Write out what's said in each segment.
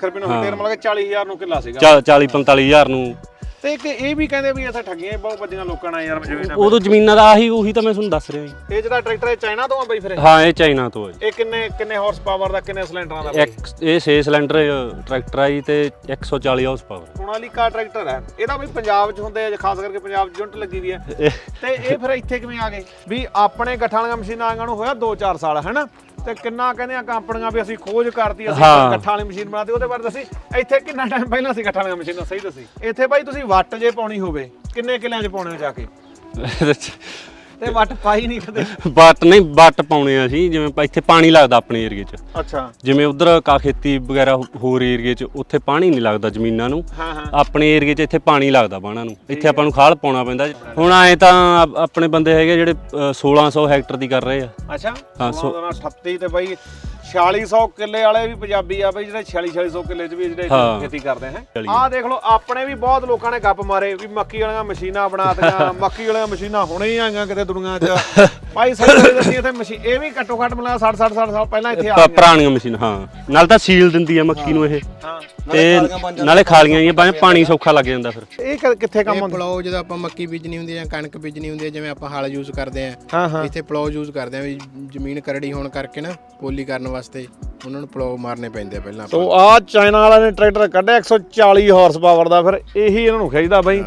ਲੱਖ ਰੁਪਏ ਨੂੰ ਹੈਕਟੇਅਰ ਮਤਲਬ ਕਿ 40000 ਨੂੰ ਕਿੱਲਾ ਸੀਗਾ। 40 45000 ਨੂੰ। ਤੇ ਇੱਕ ਇਹ ਵੀ ਕਹਿੰਦੇ ਵੀ ਇੱਥੇ ਠੱਗੀਆਂ ਹੀ ਬਹੁਤ ਵੱਜੀਆਂ ਲੋਕਾਂ ਨਾਲ ਯਾਰ ਜ਼ਮੀਨਾਂ ਉਦੋਂ ਜ਼ਮੀਨਾਂ ਦਾ ਆਹੀ ਉਹੀ ਤਾਂ ਮੈਂ ਤੁਹਾਨੂੰ ਦੱਸ ਰਿਹਾ ਜੀ। ਇਹ ਜਿਹੜਾ ਟਰੈਕਟਰ ਹੈ ਚਾਈਨਾ ਤੋਂ ਆ ਬਈ ਫਿਰ ਇਹ? ਹਾਂ ਇਹ ਚਾਈਨਾ ਤੋਂ ਹੈ ਜੀ। ਇਹ ਕਿੰਨੇ ਕਿੰਨੇ ਹਾਰਸ ਪਾਵਰ ਦਾ ਕਿੰਨੇ ਸਿਲੰਡਰਾਂ ਦਾ ਬਈ? ਇੱਕ ਇਹ 6 ਸਿਲੰਡਰ ਟਰੈਕਟਰ ਆ ਜੀ ਤੇ 140 ਹਾਰਸ ਪਾਵਰ ਸੋਨਾਲੀਕਾ ਟਰੈਕਟਰ ਹੈ। ਇਹਦਾ ਵੀ ਪੰਜਾਬ 'ਚ ਹੁੰਦੇ ਆ ਖਾਸ ਕਰਕੇ ਪੰਜਾਬ 'ਚ ਯੂਨਿਟ ਲੱਗੀ ਵੀ ਹੈ। ਤੇ ਇਹ ਫਿਰ ਇੱਥੇ ਕਿਵੇਂ ਆ ਗਏ? ਵੀ ਆਪਣੇ ਗੱਠਾਂ ਵਾਲੀਆਂ ਮਸ਼ੀਨਾਂ ਆਈਆਂ ਨੂੰ ਹੋਇਆ 2-4 ਸਾਲ ਹੈਨਾ? ਤੇ ਕਿੰਨਾ ਕਹਿੰਦੇ ਆ ਕੰਪਨੀਆਂ ਵੀ ਅਸੀਂ ਖੋਜ ਕਰਤੀ ਅਸੀਂ ਹਾਂ। ਗੱਠਾਂ ਵਾਲੀ ਮਸ਼ੀਨ ਬਣਾਤੀ ਉਹਦੇ ਬਾਰੇ ਦੱਸੀ। ਇੱਥੇ ਕਿੰਨਾ ਟਾਈਮ ਪਹਿਲਾਂ ਸੀ ਗੱਠਾਂ ਵਾਲੀਆਂ ਮਸ਼ੀਨਾਂ ਸਹੀ ਦੱਸੀ। ਇੱਥੇ ਬਾਈ ਤੁਸੀਂ ਵੱਟ ਜੇ ਪਾਉਣੀ ਹੋਵੇ ਕਿੰਨੇ ਕਿੱਲਿਆਂ 'ਚ ਪਾਉਣੇ ਹੋ ਜਾ ਕੇ? ਤੇ ਵੱਟ ਪਾਈ ਨਹੀਂ ਕਦੇ। ਬੱਟ ਨਹੀਂ ਬੱਟ ਪਾਉਣੇ ਆ ਅਸੀਂ ਜਿਵੇਂ ਪ- ਇੱਥੇ ਪਾਣੀ ਲੱਗਦਾ ਆਪਣੇ ਏਰੀਏ 'ਚ। ਅੱਛਾ। ਜਿਵੇਂ ਉਧਰ ਕਾ ਖੇਤੀ ਵਗੈਰਾ ਹੋ- ਹੋਰ ਏਰੀਏ 'ਚ ਉੱਥੇ ਪਾਣੀ ਨਹੀਂ ਲੱਗਦਾ ਜ਼ਮੀਨਾਂ ਨੂੰ। ਹਾਂ ਹਾਂ। ਆਪਣੇ ਏਰੀਏ 'ਚ ਇੱਥੇ ਪਾਣੀ ਲੱਗਦਾ ਬਾਣਾ ਨੂੰ। ਇੱਥੇ ਆਪਾਂ ਨੂੰ ਖਾਲ ਪਾਉਣਾ ਪੈਂਦਾ। ਹੁਣ ਆਏ ਤਾਂ ਆਪ- ਆਪਣੇ ਬੰਦੇ ਹੈਗੇ ਜਿਹੜੇ ਅ, 1600 ਹੈਕਟਰ ਦੀ ਕਰ ਰਹੇ ਆ। ਅੱਛਾ। ਹਾਂ, ਸੋ- 38 ਤੇ ਬਾਈ 4600 ਕਿੱਲੇ ਵਾਲੇ ਵੀ ਪੰਜਾਬੀ ਆ ਬਈ ਜਿਹੜੇ 46 4600 ਕਿੱਲੇ 'ਚ ਵੀ ਜਿਹੜੇ ਹਾਂ। ਖੇਤੀ ਕਰਦੇ ਹੈ। ਚਾਲੀ। ਆਹ ਦੇਖ ਲਓ ਆਪਣੇ ਵੀ ਬਹੁਤ ਲੋਕਾਂ ਨੇ ਗੱਪ ਮਾਰੇ ਵੀ ਮੱਕੀ ਵਾਲੀਆਂ ਮਸ਼ੀਨਾਂ ਬਣਾਤੀਆਂ ਮੱਕੀ ਵਾਲੀਆਂ ਮਸ਼ੀਨਾਂ ਹੁਣੇ ਹੀ ਆਈਆਂ ਕਿਤੇ ਦੁਨੀਆ 'ਚ। ਭਾਈ ਸਹੀ ਦੱਸੀ ਇੱਥੇ ਮਸ਼ੀਨ ਇਹ ਵੀ ਘੱਟੋ ਘੱਟ ਮਿਲਾ 60 60 60 ਸਾਲ ਪਹਿਲਾਂ ਇੱਥੇ ਆ ਪ- ਗਈਆਂ। ਪੁਰਾਣੀਆਂ ਮਸ਼ੀਨ ਹਾਂ। ਨਾਲ ਤਾਂ ਸੀਲ ਦਿੰਦੀ ਆ ਮੱਕੀ ਨੂੰ ਇਹ। ਤੇ ਨਾਲੇ ਖਾਲੀਆਂ ਹੀ ਬਾਵੇਂ ਪਾਣੀ ਸੌਖਾ ਲੱਗ ਜਾਂਦਾ ਫਿਰ। ਇਹ ਕਿ- ਕਿੱਥੇ ਕੰਮ ਇਹ ਹੁੰਦਾ? ਪਲਾਉ ਜਦੋਂ ਆਪਾਂ ਮੱਕੀ ਬੀਜਣੀ ਹੁੰਦੀ ਹੈ ਜਾਂ ਕਣਕ ਬੀਜਣੀ ਹੁੰਦੀ ਹੈ ਜਿਵੇਂ ਆਪਾਂ ਹਲ ਯੂਜ਼ ਕਰਦੇ ਆ। ਹਾਂ ਹਾਂ। ਇੱਥੇ ਪਲਾਉ ਯੂਜ਼ ਕਰਦੇ ਆ ਵੀ ਜ਼ਮੀਨ ਕਰੜੀ ਹੋਣ ਕਰਕੇ ਨਾ ਪੋਲੀ ਕਰਨ ਵਾਸਤੇ ਉਹਨਾਂ ਨੂੰ ਪਲਾਉ ਮਾਰਨੇ ਪੈਂਦੇ ਆ ਪਹਿਲਾਂ ਸੋ ਆ ਚਾਈਨਾ ਵਾਲਿਆਂ ਨੇ ਟਰੈਕਟਰ ਕੱਢਿਆ 140 ਹਾਰਸ ਪਾਵਰ ਦਾ ਫਿਰ ਇਹੀ ਇਹਨਾਂ ਨੂੰ ਖਿੱਚਦਾ ਬਾਈ।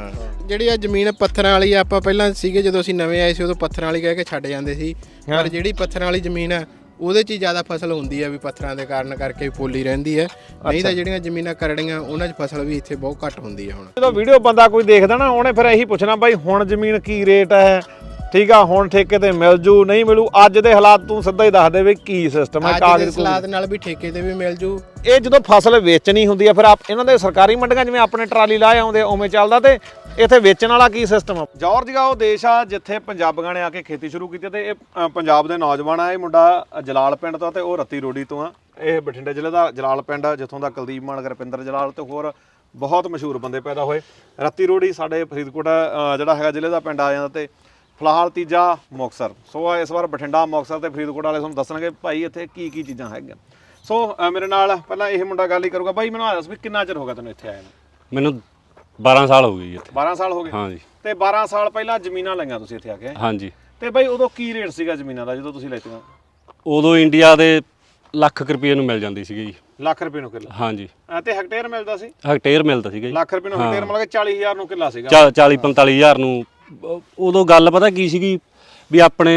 ਜਿਹੜੀ ਆ ਜ਼ਮੀਨ ਪੱਥਰਾਂ ਵਾਲੀ ਆ, ਆਪਾਂ ਪਹਿਲਾਂ ਸੀਗੇ ਜਦੋਂ ਅਸੀਂ ਨਵੇਂ ਆਏ ਸੀ ਉਦੋਂ ਪੱਥਰਾਂ ਵਾਲੀ ਕਹਿ ਕੇ ਛੱਡ ਜਾਂਦੇ ਸੀ। ਪਰ ਜਿਹੜੀ ਪੱਥਰਾਂ ਵਾਲੀ ਜ਼ਮੀਨ ਆ ਉਹਦੇ 'ਚ ਹੀ ਜ਼ਿਆਦਾ ਫਸਲ ਹੁੰਦੀ ਆ ਵੀ ਪੱਥਰਾਂ ਦੇ ਕਾਰਨ ਕਰਕੇ ਪੋਲੀ ਰਹਿੰਦੀ ਹੈ ਨਹੀਂ ਤਾਂ ਜਿਹੜੀਆਂ ਜ਼ਮੀਨਾਂ ਕਰੜੀਆਂ ਉਹਨਾਂ 'ਚ ਫਸਲ ਵੀ ਇੱਥੇ ਬਹੁਤ ਘੱਟ ਹੁੰਦੀ ਹੈ ਹੁਣ। ਜਦੋਂ ਵੀਡੀਓ ਬੰਦਾ ਕੋਈ ਦੇਖਦਾ ਨਾ ਉਹਨੇ ਫਿਰ ਇਹੀ ਪੁੱਛਣਾ ਬਾਈ ਹੁਣ ਜ਼ਮੀਨ ਕੀ ਰੇਟ ਹੈ? ਠੀਕ ਆ ਹੁਣ ਠੇਕੇ ਤੇ ਮਿਲ ਜੂ ਨਹੀਂ ਮਿਲੂ ਅੱਜ ਦੇ ਹਾਲਾਤ ਤੂੰ ਸਿੱਧਾ ਹੀ ਦੱਸ ਦੇ ਵੀ ਕੀ ਸਿਸਟਮ ਹੈ ਅੱਜ ਦੇ ਕਾਗਜ਼। ਸਲਾਦ ਨਾਲ ਵੀ ਠੇਕੇ ਤੇ ਵੀ ਮਿਲ ਜੂ। ਇਹ ਜਦੋਂ ਫਸਲ ਵੇਚਣੀ ਹੁੰਦੀ ਆ ਫਿਰ ਆਪ ਇਹਨਾਂ ਦੇ ਸਰਕਾਰੀ ਮੰਡੀਆਂ ਜਿਵੇਂ ਆਪਣੇ ਟਰਾਲੀ ਲਾਏ ਆਉਂਦੇ ਆ, ਉਵੇਂ ਚੱਲਦਾ ਤੇ ਇੱਥੇ ਵੇਚਣ ਵਾਲਾ ਕੀ ਸਿਸਟਮ ਆ? ਜਾਰਜੀਆ ਉਹ ਦੇਸ਼ ਆ ਜਿੱਥੇ ਪੰਜਾਬੀਆਂ ਨੇ ਆ ਕੇ ਖੇਤੀ ਸ਼ੁਰੂ ਕੀਤੀ ਤੇ ਇਹ ਅ, ਪੰਜਾਬ ਦੇ ਨੌਜਵਾਨ ਆ ਇਹ ਮੁੰਡਾ ਜਲਾਲ ਪਿੰਡ ਤੋਂ ਤੇ ਉਹ ਰੱਤੀ ਰੋੜੀ ਤੋਂ ਆ। ਇਹ ਬਠਿੰਡੇ ਜ਼ਿਲ੍ਹੇ ਦਾ ਜਲਾਲ ਪਿੰਡ ਆ ਜਿੱਥੋਂ ਦਾ ਕੁਲਦੀਪ ਮਾਨ ਰਪਿੰਦਰ ਜਲਾਲ ਤੇ ਹੋਰ ਬਹੁਤ ਮਸ਼ਹੂਰ ਬੰਦੇ ਪੈਦਾ ਹੋਏ। ਰੱਤੀ ਰੋੜੀ ਸਾਡੇ ਫਰੀਦਕੋਟ ਅ, ਜਿਹੜਾ ਹੈਗਾ ਜ਼ਿਲ੍ਹੇ ਦਾ ਪਿੰਡ ਆ ਜਾਂਦਾ ਤੇ ਫਿਲਹਾਲ ਤੀਜਾ ਮੁਕਤਸਰ। ਸੋ ਇਸ ਵਾਰ ਬਠਿੰਡਾ ਮੁਕਤਸਰ ਤੇ ਫਰੀਦਕੋਟ ਵਾਲੇ ਤੁਹਾਨੂੰ ਦੱਸਣਗੇ ਭਾਈ ਇੱਥੇ ਕੀ ਕੀ ਚੀਜ਼ਾਂ ਹੈਗੀਆਂ। ਸੋ ਮੇਰੇ ਨਾਲ ਪਹਿਲਾਂ ਇਹ ਮੁੰਡਾ ਗੱਲ ਹੀ ਕਰੂਗਾ। ਬਾਈ ਮੈਨੂੰ ਆ ਦੱਸ ਵੀ ਕਿੰਨਾ ਚਿਰ ਹੋ ਗਿਆ ਤੈਨੂੰ ਇੱਥੇ ਆਇਆ ਨੂੰ? ਮੈਨੂੰ 12 ਸਾਲ ਹੋ ਗਏ ਜੀ ਇੱਥੇ। 12 ਸਾਲ ਹੋ ਗਏ? ਹਾਂਜੀ। ਤੇ 12 ਸਾਲ ਪਹਿਲਾਂ ਜ਼ਮੀਨਾਂ ਲਈਆਂ ਤੁਸੀਂ ਇੱਥੇ ਆ ਕੇ। ਹਾਂਜੀ। ਤੇ ਬਾਈ ਉਦੋਂ ਕੀ ਰੇਟ ਸੀਗਾ ਜ਼ਮੀਨਾਂ ਦਾ ਜਦੋਂ ਤੁਸੀਂ ਲੈਤੀਆਂ ਉਦੋਂ ਇੰਡੀਆ ਦੇ ਲੱਖ ਰੁਪਏ ਨੂੰ ਮਿਲ ਜਾਂਦੀ ਸੀਗੀ ਜੀ। ਲੱਖ ਰੁਪਏ ਨੂੰ ਕਿੱਲਾ? ਹਾਂਜੀ। ਤੇ ਹੈਕਟੇਅਰ ਮਿਲਦਾ ਸੀ? ਹੈਕਟੇਅਰ ਮਿਲਦਾ ਸੀਗਾ ਜੀ। ਲੱਖ ਰੁਪਏ ਨੂੰ ਹੈਕਟੇਅਰ ਮਤਲਬ ਕਿ 40000 ਨੂੰ ਕਿੱਲਾ ਸੀਗਾ। 40 45000 ਨੂੰ ਅ, ਉਦੋਂ ਗੱਲ ਪਤਾ ਕੀ ਸੀਗੀ ਵੀ ਆਪਣੇ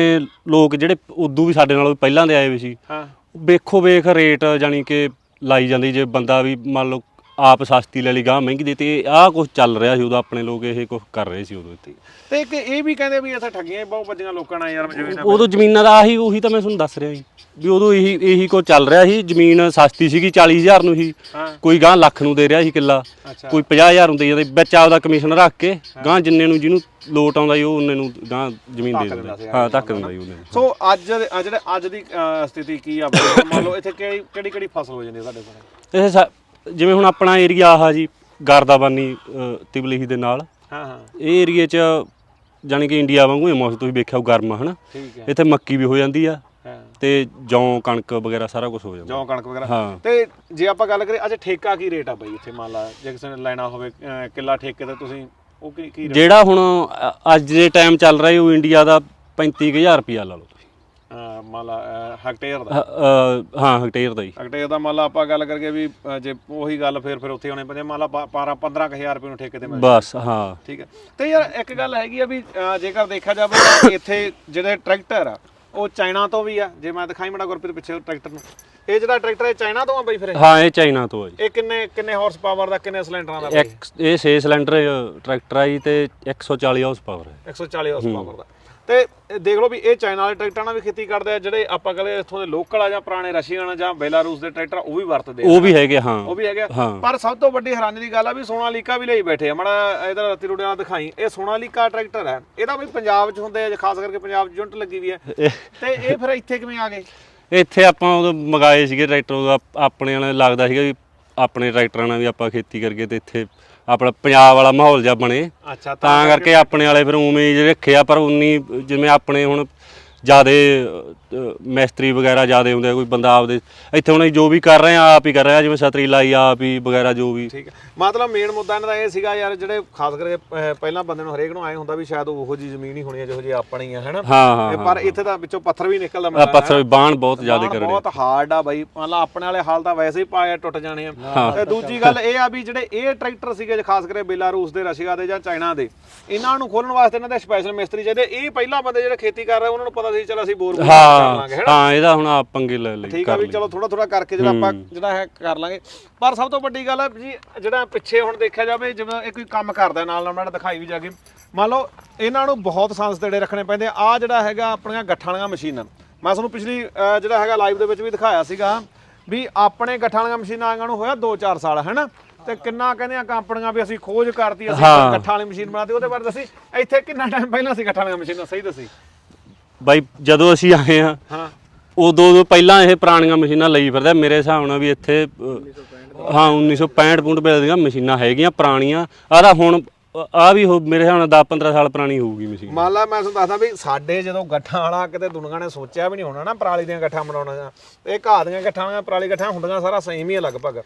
ਲੋਕ ਜਿਹੜੇ ਉਦੋਂ ਵੀ ਸਾਡੇ ਨਾਲੋਂ ਪਹਿਲਾਂ ਦੇ ਆਏ ਵੀ ਸੀ ਹਾਂ। ਵੇਖੋ ਵੇਖ ਰੇਟ ਜਾਨੀ ਕਿ ਲਾਈ ਜਾਂਦੀ ਜੇ ਬੰਦਾ ਵੀ ਮੰਨ ਲਓ ਆਪ ਸਸਤੀ ਲੈ ਲਈ ਗਾਂ ਮਹਿੰਗੀ ਦੇ ਤੇ ਆਹ ਕੁਝ ਚੱਲ ਰਿਹਾ ਸੀ ਉਦੋਂ ਆਪਣੇ ਲੋਕ ਇਹ ਕੁਝ ਕਰ ਰਹੇ ਸੀ ਉਦੋਂ ਇੱਥੇ। ਤੇ ਇੱਕ ਇਹ ਵੀ ਕਹਿੰਦੇ ਵੀ ਇੱਥੇ ਠੱਗੀਆਂ ਹੀ ਬਹੁਤ ਵੱਜੀਆਂ ਲੋਕਾਂ ਨਾਲ ਯਾਰ ਜ਼ਮੀਨਾਂ ਉਦੋਂ ਜ਼ਮੀਨਾਂ ਦਾ ਆਹੀ ਉਹੀ ਤਾਂ ਮੈਂ ਤੁਹਾਨੂੰ ਦੱਸ ਰਿਹਾ ਜੀ। ਵੀ ਉਦੋਂ ਇਹੀ ਇਹੀ ਕੁਝ ਚੱਲ ਰਿਹਾ ਸੀ। ਜ਼ਮੀਨ ਸਸਤੀ ਸੀਗੀ 40000 ਨੂੰ ਹਾਂ। ਕੋਈ ਗਾਂ ਲੱਖ ਨੂੰ ਦੇ ਰਿਹਾ ਸੀ ਕਿੱਲਾ। ਅੱਛਾ। ਕੋਈ 50000 ਨੂੰ ਦੇ ਜਾਂਦੇ ਵਿੱਚ ਆਪਦਾ ਕਮਿਸ਼ਨ ਰੱਖ ਕੇ ਗਾਂ ਜਿੰਨੇ ਨੂੰ ਜਿਹਨੂੰ ਲੋਟ ਆਉਂਦਾ ਸੀ ਉਹ ਉਹਨੇ ਨੂੰ ਗਾਂ ਜ਼ਮੀਨ ਦੇ ਧੱਕ ਦਿੰਦਾ ਹਾਂ। ਧੱਕ ਦਿੰਦਾ ਸੀ ਉਹਨੇ ਸੋ ਅੱਜ ਦੇ- ਜਿਹੜੇ ਅੱਜ ਦੀ ਸਥਿਤੀ ਕੀ ਆ? ਮੰਨ ਲਓ ਇੱਥੇ ਕਿਹੜੀ ਕਿਹੜੀ ਕਿਹੜੀ ਫਸਲ ਹੋ ਜਾਂਦੀ ਹੈ ਸਾਡੇ ਕੋਲ? ਇਹ ਸਾ- ਜਿਵੇਂ ਹੁਣ ਆਪਣਾ ਏਰੀਆ ਆਹ ਜੀ ਗਰਦਾਬਾਨੀ ਅ, ਤਿਬਲੀਹੀ ਦੇ ਨਾਲ। ਹਾਂ ਹਾਂ। ਇਹ ਏਰੀਏ 'ਚ ਜਾਣੀ ਕਿ ਇੰਡੀਆ ਵਾਂਗੂ ਹੀ ਮੌਸਮ ਤੁਸੀਂ ਵੇਖਿਆ ਉਹ ਗਰਮ ਆ ਹਨਾ? ਠੀਕ ਹੈ। ਇੱਥੇ ਮੱਕੀ ਵੀ ਹੋ ਜਾਂਦੀ ਆ ਹਾਂ। ਤੇ ਜੌਂ ਕਣਕ ਵਗੈਰਾ ਸਾਰਾ ਕੁਝ ਹੋ ਜਾਂਦਾ। ਜੌਂ ਕਣਕ ਵਗੈਰਾ। ਹਾਂ। ਤੇ ਜੇ ਆਪਾਂ ਗੱਲ ਕਰੀਏ ਅੱਜ ਠੇਕਾ ਕੀ ਰੇਟ ਆ ਬਾਈ ਇੱਥੇ ਮੰਨ ਲਾ ਜੇ ਕਿਸੇ ਨੇ ਲੈਣਾ ਹੋਵੇ ਅਹ ਕਿੱਲਾ ਠੇਕੇ ਤੇ ਤੁਸੀਂ ਉਹ ਕੀ ਕੀ rate? ਜਿਹੜਾ ਹੁਣ ਅ- ਅੱਜ ਦੇ ਟਾਈਮ ਚੱਲ ਰਿਹਾ ਉਹ ਇੰਡੀਆ ਦਾ 35000 ਰੁਪਿਆ ਲਾ ਲਓ ਤੁਸੀਂ ਅਹ ਮੰਨ ਲਾ ਅਹ ਹੈਕਟੇਅਰ ਦਾ। ਹ- ਅ, ਹਾਂ ਹੈਕਟੇਅਰ ਦਾ ਹੀ। ਹੈਕਟੇਅਰ ਦਾ ਮੰਨ ਲਾ ਆਪਾਂ ਗੱਲ ਕਰਕੇ ਵੀ ਅਹ ਜੇ ਉਹੀ ਗੱਲ ਫੇਰ ਫਿਰ ਉੱਥੇ ਆਉਣੇ ਪੈਂਦੇ ਮੰਨ ਲਾ 12 15000 ਰੁਪਏ ਨੂੰ ਠੇਕੇ ਤੇ ਮਿਲ ਬਸ ਹਾਂ। ਠੀਕ ਹੈ। ਤੇ ਯਾਰ ਇੱਕ ਗੱਲ ਹੈਗੀ ਆ ਵੀ ਅਹ ਜੇਕਰ ਦੇਖਿਆ ਜਾਵੇ ਤਾਂ ਇੱਥੇ ਜਿਹੜੇ ਟਰੈਕਟਰ ਆ ਉਹ ਚਾਈਨਾ ਤੋਂ ਵੀ ਆ। ਜੇ ਮੈਂ ਦਿਖਾਈ ਮੜਾ ਗੁਰਪ੍ਰੀਤ ਪਿੱਛੇ ਟਰੈਕਟਰ ਨੂੰ। ਇਹ ਜਿਹੜਾ ਟਰੈਕਟਰ ਹੈ ਚਾਈਨਾ ਤੋਂ ਆ ਬਈ ਫਿਰ ਇਹ? ਹਾਂ ਇਹ ਚਾਈਨਾ ਤੋਂ ਆ ਜੀ। ਇਹ ਕਿੰਨੇ ਕਿੰਨੇ ਹਾਰਸ ਪਾਵਰ ਦਾ ਕਿੰਨੇ ਸਿਲੰਡਰਾਂ ਦਾ ਬਈ? ਇੱਕ ਇਹ 6 ਸਿਲੰਡਰ ਟਰੈਕਟਰ ਆ ਜੀ ਤੇ 140 ਹਾਰਸ ਪਾਵਰ ਹੈ। 140 ਹਾਰਸ ਪਾਵਰ ਦਾ। ਤੇ ਦੇਖ ਲਓ ਵੀ ਇਹ ਚਾਈਨਾ ਵਾਲੇ ਟਰੈਕਟਰਾਂ ਨਾਲ ਵੀ ਖੇਤੀ ਕਰਦੇ ਆ ਜਿਹੜੇ ਆਪਾਂ ਕਹਿੰਦੇ ਇੱਥੋਂ ਦੇ ਲੋਕਲ ਆ ਜਾਂ ਪੁਰਾਣੇ ਰਸ਼ੀਅਨ ਜਾਂ ਬੇਲਾਰੂਸ ਦੇ ਟਰੈਕਟਰ ਉਹ ਵੀ ਵਰਤਦੇ ਆ। ਉਹ ਵੀ ਹੈਗੇ ਹਾਂ। ਉਹ ਵੀ ਹੈਗੇ। ਪਰ ਸਭ ਤੋਂ ਵੱਡੀ ਹੈਰਾਨੀ ਦੀ ਗੱਲ ਆ ਵੀ ਸੋਨਾਲੀਕਾ ਵੀ ਲਈ ਬੈਠੇ ਆ। ਮੜਾ ਇਹਦਾ ਰਤੀ ਰੋੜਿਆਂ ਨਾਲ ਦਿਖਾਈ ਇਹ ਸੋਨਾਲੀਕਾ ਟਰੈਕਟਰ ਹੈ ਇਹਦਾ ਵੀ ਪੰਜਾਬ 'ਚ ਹੁੰਦੇ ਆ ਖਾਸ ਕਰਕੇ ਪੰਜਾਬ 'ਚ ਯੂਨਿਟ ਲੱਗੀ ਵੀ ਹੈ ਤੇ ਇਹ ਫਿਰ ਇੱਥੇ ਕਿਵੇਂ ਆ ਗਏ? ਇੱਥੇ ਆਪਾਂ ਉਦੋਂ ਮਗਾਏ ਸੀਗੇ ਟਰੈਕਟਰ ਆਪਣੇ ਨਾਲ ਲੱਗਦਾ ਸੀਗਾ ਵੀ ਆਪਣੇ ਟਰੈਕਟਰਾਂ ਨਾਲ ਵੀ ਆਪਾਂ ਖੇਤੀ ਕਰਕੇ ਤੇ ਇੱਥੇ ਆਪਣਾ ਪੰਜਾਬ ਵਾਲਾ ਮਾਹੌਲ ਜਿਹਾ ਬਣੇ। ਅੱਛਾ ਤਾਂ ਕਰਕੇ ਆਪਣੇ ਵਾਲੇ ਫਿਰ ਉਵੇਂ ਹੀ ਰੱਖਿਆ ਪਰ ਉਨੀ ਜਿਵੇਂ ਆਪਣੇ ਹੁਣ ਜਿਆਦੇ ਮੈਸਤਰੀ ਵਗੈਰਾ ਜਿਆਦੇ ਹੁੰਦੇ ਆ, ਕੋਈ ਬੰਦਾ ਆਪਦੇ ਇੱਥੇ ਹੁਣ ਅਸੀਂ ਜੋ ਵੀ ਕਰ ਰਹੇ ਆ ਆਪ ਹੀ ਕਰ ਰਹੇ ਆ ਜਿਵੇਂ ਸਤਰੀ ਲਾਈ ਆਪ ਹੀ ਵਗੈਰਾ ਜੋ ਵੀ। ਠੀਕ ਹੈ। ਮਤਲਬ ਮੇਨ ਮੁੱਦਾ ਇਹਨਾਂ ਦਾ ਇਹ ਸੀਗਾ ਯਾਰ ਜਿਹੜੇ ਖਾਸ ਕਰਕੇ ਅਹ, ਪਹਿਲਾਂ ਬੰਦੇ ਨੂੰ ਹਰੇਕ ਨੂੰ ਆਏ ਹੁੰਦਾ ਵੀ ਸ਼ਾਇਦ ਉਹੋ ਜੀ ਜ਼ਮੀਨ ਹੀ ਹੋਣੀ ਹੈ ਜਿਹੋ ਜੀ ਆਪਣੀ ਹੈਨਾ? ਹਾਂ ਹਾਂ ਤੇ ਪਰ ਇੱਥੇ ਤਾਂ ਵਿੱਚੋਂ ਪੱਥਰ ਵੀ ਨਿਕਲਦਾ ਆ ਪੱਥਰ ਬਾਣ ਬਹੁਤ ਜਿਆਦੇ ਕਰਨੇ ਬਹੁਤ ਹਾਰਡ ਆ ਬਾਈ। ਮਤਲਬ ਆਪਣੇ ਵਾਲੇ ਹਾਲ ਤਾਂ ਵੈਸੇ ਹੀ ਪਾਏ ਟੁੱਟ ਜਾਣੇ ਆ। ਤੇ ਦੂਜੀ ਗੱਲ ਇਹ ਆ ਵੀ ਜਿਹੜੇ ਇਹ ਟਰੈਕਟਰ ਸੀਗੇ ਖਾਸ ਕਰਕੇ ਬੇਲਾਰੂਸ ਦੇ ਰਸ਼ੀਆ ਦੇ ਜਾਂ ਚਾਈਨਾ ਦੇ ਇਹਨਾਂ ਨੂੰ ਖੋਲਣ ਵਾਸਤੇ ਇਹਨਾਂ ਦੇ ਸਪੈਸ਼ਲ ਮਿਸਤਰੀ ਚਾਹੀਦੇ। ਇਹ ਪਹਿਲਾਂ ਬੰਦੇ ਜਿਹੜੇ ਖੇਤੀ ਕਰ ਰਹੇ ਉਹਨਾਂ ਨੂੰ ਪਤਾ ਸੀ ਚਲ ਅਸੀਂ ਬੋਰ ਬੋਰ ਕਰ ਹਾਂ ਲਾਂਗੇ ਹੈਨਾ ਹਾਂ ਇਹਦਾ ਹੁਣ ਆਪ ਪੰਗੇ ਲੈ ਲਈ ਠੀਕ ਆ ਵੀ ਚਲੋ ਥੋੜਾ ਥੋੜਾ ਕਰਕੇ ਜਿਹੜਾ ਆਪਾਂ ਜਿਹੜਾ ਹੈ ਕਰ ਲਾਂਗੇ। ਪਰ ਸਭ ਤੋਂ ਵੱਡੀ ਗੱਲ ਹੈ ਜੀ ਜਿਹੜਾ ਪਿੱਛੇ ਹੁਣ ਦੇਖਿਆ ਜਾਵੇ ਜਿਵੇਂ ਇਹ ਕੋਈ ਕੰਮ ਕਰਦਾ ਨਾਲ ਨਾਲ ਮੈਂ ਦਿਖਾਈ ਵੀ ਜਾ ਕੇ ਮੰਨ ਲਓ ਇਹਨਾਂ ਨੂੰ ਬਹੁਤ ਸੰਸਤੇੜੇ ਰੱਖਣੇ ਪੈਂਦੇ ਆ। ਜਿਹੜਾ ਹੈਗਾ ਆਪਣੀਆਂ ਗੱਠਾਂ ਵਾਲੀਆਂ ਮਸ਼ੀਨਾਂ। ਮੈਂ ਤੁਹਾਨੂੰ ਪਿਛਲੀ ਅਹ, ਜਿਹੜਾ ਹੈਗਾ ਲਾਈਵ ਦੇ ਵਿੱਚ ਵੀ ਦਿਖਾਇਆ ਸੀਗਾ ਵੀ ਆਪਣੇ ਗੱਠਾਂ ਵਾਲੀਆਂ ਮਸ਼ੀਨਾਂ ਆਈਆਂ ਨੂੰ ਹੋਇਆ 2-4 ਸਾਲ ਹੈਨਾ ਤੇ ਕਿੰਨਾ ਕਹਿੰਦੇ ਆ ਕੰਪਨੀਆਂ ਵੀ ਅਸੀਂ ਖੋਜ ਕਰਤੀ ਅਸੀਂ ਹਾਂ। ਗੱਠਾਂ ਵਾਲੀ ਮਸ਼ੀਨ ਬਣਾਤੀ ਉਹਦੇ ਬਾਰੇ ਦੱਸੀ। ਇੱਥੇ ਕਿੰਨਾ ਟਾਈਮ ਪਹਿਲਾਂ ਸੀ ਗੱਠਾਂ ਵਾਲੀਆਂ ਮਸ਼ੀਨਾਂ ਸਹੀ ਦੱਸੀ? ਬਾਈ ਜਦੋਂ ਅਸੀਂ ਆਏ ਆ ਹਾਂ। ਉਦੋਂ ਤੋਂ ਪਹਿਲਾਂ ਇਹ ਪੁਰਾਣੀਆਂ ਮਸ਼ੀਨਾਂ ਲਈ ਫਿਰਦਾ ਮੇਰੇ ਹਿਸਾਬ ਨਾਲ ਵੀ ਇੱਥੇ ਹਾਂ 1965 ਪੁੰਡ ਵੇਲੇ ਦੀਆਂ ਮਸ਼ੀਨਾਂ ਹੈਗੀਆਂ ਪੁਰਾਣੀਆਂ। ਆਹ ਹੁਣ ਆ ਵੀ ਮੇਰੇ ਹਿਸਾਬ ਨਾਲ 10 15 ਸਾਲ ਪੁਰਾਣੀ ਹੋਊਗੀ ਮਸ਼ੀਨ। ਮੰਨ ਲਾ ਮੈਂ ਤੁਹਾਨੂੰ ਦੱਸਦਾ ਵੀ ਸਾਡੇ ਜਦੋਂ ਗੱਠਾਂ ਵਾਲਾ ਕਿਤੇ ਦੁਨੀਆ ਨੇ ਸੋਚਿਆ ਵੀ ਨਹੀਂ ਹੋਣਾ ਨਾ ਪਰਾਲੀ ਦੀਆਂ ਗੱਠਾਂ ਬਣਾਉਣਾ ਇਹ ਘਾਹ ਦੀਆਂ ਗੱਠਾਂ ਦੀਆਂ ਪਰਾਲੀ ਗੱਠਾਂ ਹੁੰਦੀਆਂ ਸਾਰਾ ਸੇਮ ਹੀ ਹੈ ਲਗਭਗ।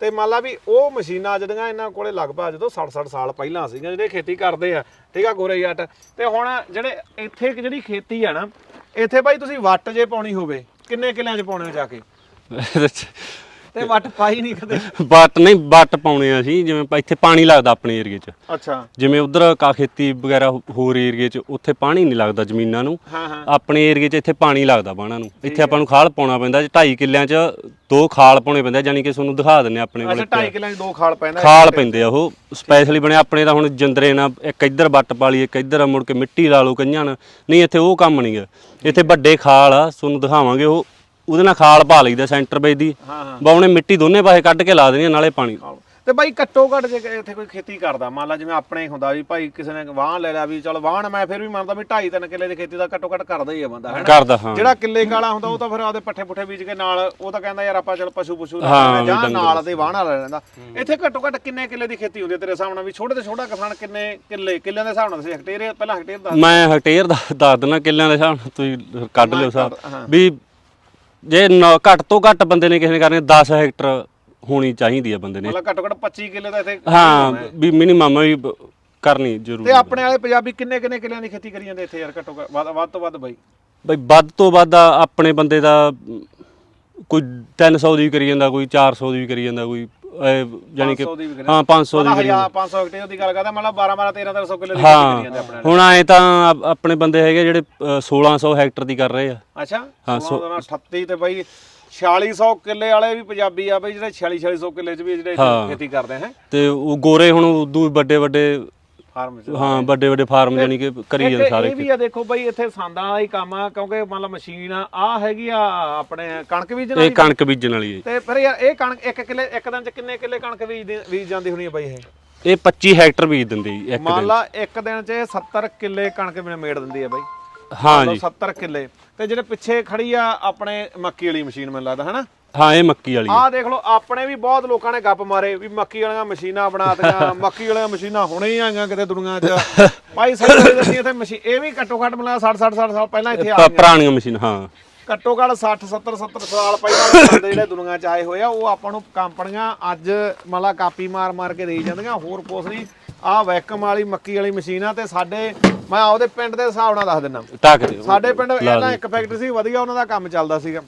ਤੇ ਮੰਨ ਲਾ ਵੀ ਉਹ ਮਸ਼ੀਨਾਂ ਜਿਹੜੀਆਂ ਇਹਨਾਂ ਕੋਲੇ ਲਗਭਗ ਜਦੋਂ 60-60 ਸਾਲ ਪਹਿਲਾਂ ਸੀਗੀਆਂ, ਜਿਹੜੇ ਖੇਤੀ ਕਰਦੇ ਆ, ਠੀਕ ਆ ਗੋਰੇ ਜੱਟ? ਤੇ ਹੁਣ ਜਿਹੜੇ ਇੱਥੇ ਜਿਹੜੀ ਖੇਤੀ ਆ ਨਾ, ਇੱਥੇ ਬਾਈ ਤੁਸੀਂ ਵੱਟ ਜੇ ਪਾਉਣੀ ਹੋਵੇ, ਕਿੰਨੇ ਕਿੱਲਿਆਂ 'ਚ ਪਾਉਣੇ ਹੋ ਜਾ ਕੇ? ਤੇ ਵੱਟ ਪਾਈ ਨਹੀਂ ਕਦੇ। ਬੱਟ ਨਹੀਂ ਬੱਟ ਪਾਉਣੇ ਆ ਅਸੀਂ ਜਿਵੇਂ ਪ- ਇੱਥੇ ਪਾਣੀ ਲੱਗਦਾ ਆਪਣੇ ਏਰੀਏ 'ਚ। ਅੱਛਾ। ਜਿਵੇਂ ਉਧਰ ਕਾ ਖੇਤੀ ਵਗੈਰਾ ਹੋ- ਹੋਰ ਏਰੀਏ 'ਚ ਉੱਥੇ ਪਾਣੀ ਨਹੀਂ ਲੱਗਦਾ ਜ਼ਮੀਨਾਂ ਨੂੰ। ਹਾਂ ਹਾਂ। ਆਪਣੇ ਏਰੀਏ 'ਚ ਇੱਥੇ ਪਾਣੀ ਲੱਗਦਾ ਬਾਣਾ ਨੂੰ। ਇੱਥੇ ਆਪਾਂ ਨੂੰ ਖਾਲ ਪਾਉਣਾ ਪੈਂਦਾ 2.5 ਕਿੱਲਿਆਂ 'ਚ ਦੋ ਖਾਲ ਪਾਉਣੇ ਪੈਂਦੇ ਜਾਣੀ ਕਿ ਤੁਹਾਨੂੰ ਦਿਖਾ ਦਿੰਨੇ ਆਪਣੇ ਅੱਛਾ ਕੋਲ 2.5 ਕਿੱਲਿਆਂ 'ਚ ਦੋ ਖਾਲ ਪੈਂਦਾ ਖਾਲ ਪੈਂਦੇ ਆ ਉਹ। ਸਪੈਸ਼ਲੀ ਬਣੇ ਆਪਣੇ ਤਾਂ ਹੁਣ ਜਿੰਦਰੇ ਨਾਲ ਇੱਕ ਇੱਧਰ ਵੱਟ ਪਾਲੀ ਇੱਕ ਇੱਧਰ ਮੁੜ ਕੇ ਮਿੱਟੀ ਲਾ ਲਓ ਕਈਆਂ ਨਾਲ। ਨਹੀਂ ਇੱਥੇ ਉਹ ਕੰਮ ਨਹੀਂ ਗਾ। ਇੱਥੇ ਵੱਡੇ ਖਾਲ ਆ ਤੁਹਾਨੂੰ ਦਿਖਾਵਾਂਗੇ ਉਹ ਉਹਦੇ ਨਾਲ ਖਾਲ ਪਾ ਲਈਦਾ ਸੈਂਟਰ ਬੇਸ ਦੀ। ਹਾਂ ਹਾਂ। ਬਾਉਣੇ ਮਿੱਟੀ ਦੋਨੇ ਪਾਸੇ ਕੱਢ ਕੇ ਲਾ ਦੇਣੀ ਆ, ਨਾਲੇ ਪਾਣੀ। ਤੇ ਬਾਈ ਘੱਟੋ ਘੱਟ ਜੇ ਇੱਥੇ ਕੋਈ ਖੇਤੀ ਕਰਦਾ ਮੰਨ ਲਾ ਜਿਵੇਂ ਆਪਣੇ ਹੀ ਹੁੰਦਾ ਵੀ ਭਾਈ ਕਿਸੇ ਨੇ ਵਾਹਣ ਲੈ ਲਿਆ ਵੀ ਚਲ ਵਾਹਣ ਮੈਂ ਫਿਰ ਵੀ ਮੰਨਦਾ ਵੀ 2.5 3 ਕਿੱਲੇ ਦੀ ਖੇਤੀ ਦਾ ਘੱਟੋ ਘੱਟ ਕਰਦਾ ਹੀ ਆ ਬੰਦਾ ਹੈ ਕਰਦਾ ਹਾਂ। ਜਿਹੜਾ ਕਿੱਲੇ ਕਾਲਾ ਹੁੰਦਾ ਉਹ ਤਾਂ ਫਿਰ ਆਪਦੇ ਪੱਠੇ ਪੁੱਠੇ ਬੀਜ ਕੇ ਨਾਲ ਉਹ ਤਾਂ ਕਹਿੰਦਾ ਯਾਰ ਆਪਾਂ ਚਲ ਪਸ਼ੂ ਪਸ਼ੂ ਲਾ ਹਾਂ, ਲੈਂਦੇ ਜਾਂ ਨਾਲ ਦੇ ਵਾਹਣ ਲੈ ਲੈਂਦਾ। ਇੱਥੇ ਘੱਟੋ ਘੱਟ ਕਿੰਨੇ ਕਿੱਲੇ ਦੀ ਖੇਤੀ ਹੁੰਦੀ ਹੈ ਤੇਰੇ ਹਿਸਾਬ ਨਾਲ? ਵੀ ਛੋਟੇ ਤੋਂ ਛੋਟਾ ਕਿਸਾਨ ਕਿੰਨੇ ਕਿੱਲੇ ਕਿੱਲਿਆਂ ਦੇ ਹਿਸਾਬ ਨਾਲ ਤੁਸੀਂ ਹੈਕਟੇਅਰ ਪਹਿਲਾਂ ਹੈਕਟੇਅਰ ਦਾ ਮੈਂ ਹੈਕਟੇਅਰ ਦਾ ਦੱਸ ਦਿਨਾ ਕਿੱਲਿਆਂ ਦੇ ਹਿਸਾਬ ਨਾਲ ਤੁਸੀਂ ਕੱਢ ਲਿਓ ਸਾਹਿਬ ਹਾਂ। ਵੀ ਜੇ ਨੌ- ਘੱਟ ਤੋਂ ਘੱਟ ਬੰਦੇ ਨੇ ਕਿਸੇ ਨੇ ਕਰਨੀ 10 ਹੈਕਟਰ ਹੋਣੀ ਚਾਹੀਦੀ ਆ ਬੰਦੇ ਨੇ। ਮਤਲਬ ਘੱਟੋ ਘੱਟ 25 ਕਿੱਲੇ ਦਾ ਇੱਥੇ ਹਾਂ ਵੀ ਮਿਨੀਮਮ ਵੀ ਬ- ਕਰਨੀ ਜ਼ਰੂਰੀ ਤੇ ਆਪਣੇ ਵਾਲੇ ਪੰਜਾਬੀ ਕਿੰਨੇ ਕਿੰਨੇ ਕਿੱਲਿਆਂ ਦੀ ਖੇਤੀ ਕਰੀ ਜਾਂਦੇ ਇੱਥੇ ਯਾਰ ਘੱਟੋ ਘੱਟ ਵੱਧ ਵੱਧ ਤੋਂ ਵੱਧ ਬਾਈ? ਬਈ ਵੱਧ ਤੋਂ ਵੱਧ ਆ ਆਪਣੇ ਬੰਦੇ ਦਾ ਅਮ, ਕੋਈ 300 ਦੀ ਵੀ ਕਰੀ ਜਾਂਦਾ ਕੋਈ 400 ਦੀ ਵੀ ਕਰੀ ਜਾਂਦਾ ਕੋਈ ਜਾਨੀ ਕਿ 500 ਦੀ ਵੀ ਕਰੀ ਹਾਂ 500 ਦੀ ਵੀ ਕਰੀ ਹਜ਼ਾਰ 500 ਹੈਕਟੇਅਰ ਦੀ ਗੱਲ ਕਰਦਾ ਮਤਲਬ 12 12 13 1300 ਕਿੱਲੇ ਦੀ ਖੇਤੀ ਕਰੀ ਜਾਂਦੇ ਆਪਣੇ ਹਾਂ ਹੁਣ ਆਏ ਤਾਂ ਆਪ- ਆਪਣੇ ਬੰਦੇ ਹੈਗੇ ਜਿਹੜੇ ਅ, 1600 ਹੈਕਟਰ ਦੀ ਕਰ ਰਹੇ ਆ। ਅੱਛਾ ਹਾਂ, ਸੋ 38 ਤੇ ਬਾਈ 4600 ਕਿੱਲੇ ਵਾਲੇ ਵੀ ਪੰਜਾਬੀ ਆ ਬਈ ਜਿਹੜੇ 46 4600 ਕਿੱਲੇ ਚ ਵੀ ਜਿਹੜੇ ਇੱਥੇ ਹਾਂ। ਖੇਤੀ ਕਰਦੇ ਹੈ। ਤੇ ਉਹ ਗੋਰੇ ਹੁਣ ਉਦੋਂ ਵੱਡੇ ਵੱਡੇ ਫਾਰਮ ਚ ਹਾਂ ਵੱਡੇ ਵੱਡੇ ਫਾਰਮ ਜਾਨੀ ਕਿ ਕਰੀ ਜਾਂਦੇ ਸਾਰੇ ਇਹ ਵੀ ਆ ਦੇਖੋ ਬਈ ਇੱਥੇ ਸੰਦਾਂ ਦਾ ਹੀ ਕੰਮ ਆ ਕਿਉਂਕਿ ਮੰਨ ਲਾ ਮਸ਼ੀਨ ਆ ਆ ਹੈਗੀ ਆ ਆਪਣੇ ਕਣਕ ਬੀਜਣ ਇਹ ਵਾਲੀ। ਕਣਕ ਬੀਜਣ ਵਾਲੀ ਹੈ ਤੇ ਫਿਰ ਯਾਰ ਇਹ ਕਣਕ ਇੱਕ ਕਿੱਲੇ ਇੱਕ ਦਿਨ ਚ ਕਿੰਨੇ ਕਿੱਲੇ ਕਣਕ ਬੀਜਦੇ ਬੀਜ ਜਾਂਦੀ ਹੋਣੀ ਆ ਬਈ ਇਹ? ਇਹ 25 ਹੈਕਟਰ ਬੀਜ ਦਿੰਦੇ ਜੀ ਇੱਕ ਮੰਨ ਦਿਨ ਲਾ ਇੱਕ ਦਿਨ ਚ ਇਹ 70 ਕਿੱਲੇ ਕਣਕ ਵੀ ਮੇੜ ਦਿੰਦੀ ਆ ਬਈ। ਹਾਂ ਮਤਲਬ ਜੀ। 70 ਕਿੱਲੇ। ਤੇ ਜਿਹੜੇ ਪਿੱਛੇ ਖੜੀ ਆ ਆਪਣੇ ਮੱਕੀ ਵਾਲੀ ਮਸ਼ੀਨ ਮੈਨੂੰ ਲੱਗਦਾ ਹਨਾ? ਹਾਂ ਇਹ ਮੱਕੀ ਵਾਲੀ। ਆਹ ਦੇਖ ਲਓ ਆਪਣੇ ਵੀ ਬਹੁਤ ਲੋਕਾਂ ਨੇ ਗੱਪ ਮਾਰੇ ਵੀ ਮੱਕੀ ਵਾਲੀਆਂ ਮਸ਼ੀਨਾਂ ਬਣਾਤੀਆਂ ਮੱਕੀ ਵਾਲੀਆਂ ਮਸ਼ੀਨਾਂ ਹੁਣੇ ਹੀ ਆਈਆਂ ਕਿਤੇ ਦੁਨੀਆ 'ਚ। ਭਾਈ ਸਹੀ ਗੱਲ ਦੱਸੀ ਇੱਥੇ ਮਸ਼ੀਨ ਇਹ ਵੀ ਘੱਟੋ ਘੱਟ ਮਿਲਾ 60 60 60 ਸਾਲ ਪਹਿਲਾਂ ਇੱਥੇ ਆ ਪ- ਗਈਆਂ। ਪੁਰਾਣੀਆਂ ਮਸ਼ੀਨ ਹਾਂ। ਘੱਟੋ ਘੱਟ 60 70 70 ਸਾਲ ਪਹਿਲਾਂ ਦੇ ਬੰਦੇ ਜਿਹੜੇ ਦੁਨੀਆ 'ਚ ਆਏ ਹੋਏ ਆ ਉਹ ਆਪਾਂ ਨੂੰ ਕੰਪਨੀਆਂ ਅੱਜ ਮਲਾ ਕਾਪੀ ਮਾਰ ਮਾਰ ਕੇ ਦੇਈ ਜਾਂਦੀਆਂ ਹੋਰ ਕੁਛ ਨਹੀਂ। ਆਹ ਵੈਕਮ ਵਾਲੀ ਮੱਕੀ ਵਾਲੀ ਮਸ਼ੀਨ ਆ ਤੇ ਸਾਡੇ ਮੈਂ ਉਹਦੇ ਪਿੰਡ ਦੇ ਹਿਸਾਬ ਨਾਲ ਦੱਸ ਦਿੰਦਾ। ਦਿਓ। ਸਾਡੇ ਪਿੰਡ ਇਹਨਾਂ ਇੱਕ ਫੈਕਟਰੀ ਸੀ ਵਧੀਆ ਉਹਨਾਂ ਦਾ ਕੰਮ ਚੱਲਦਾ ਸੀਗਾ।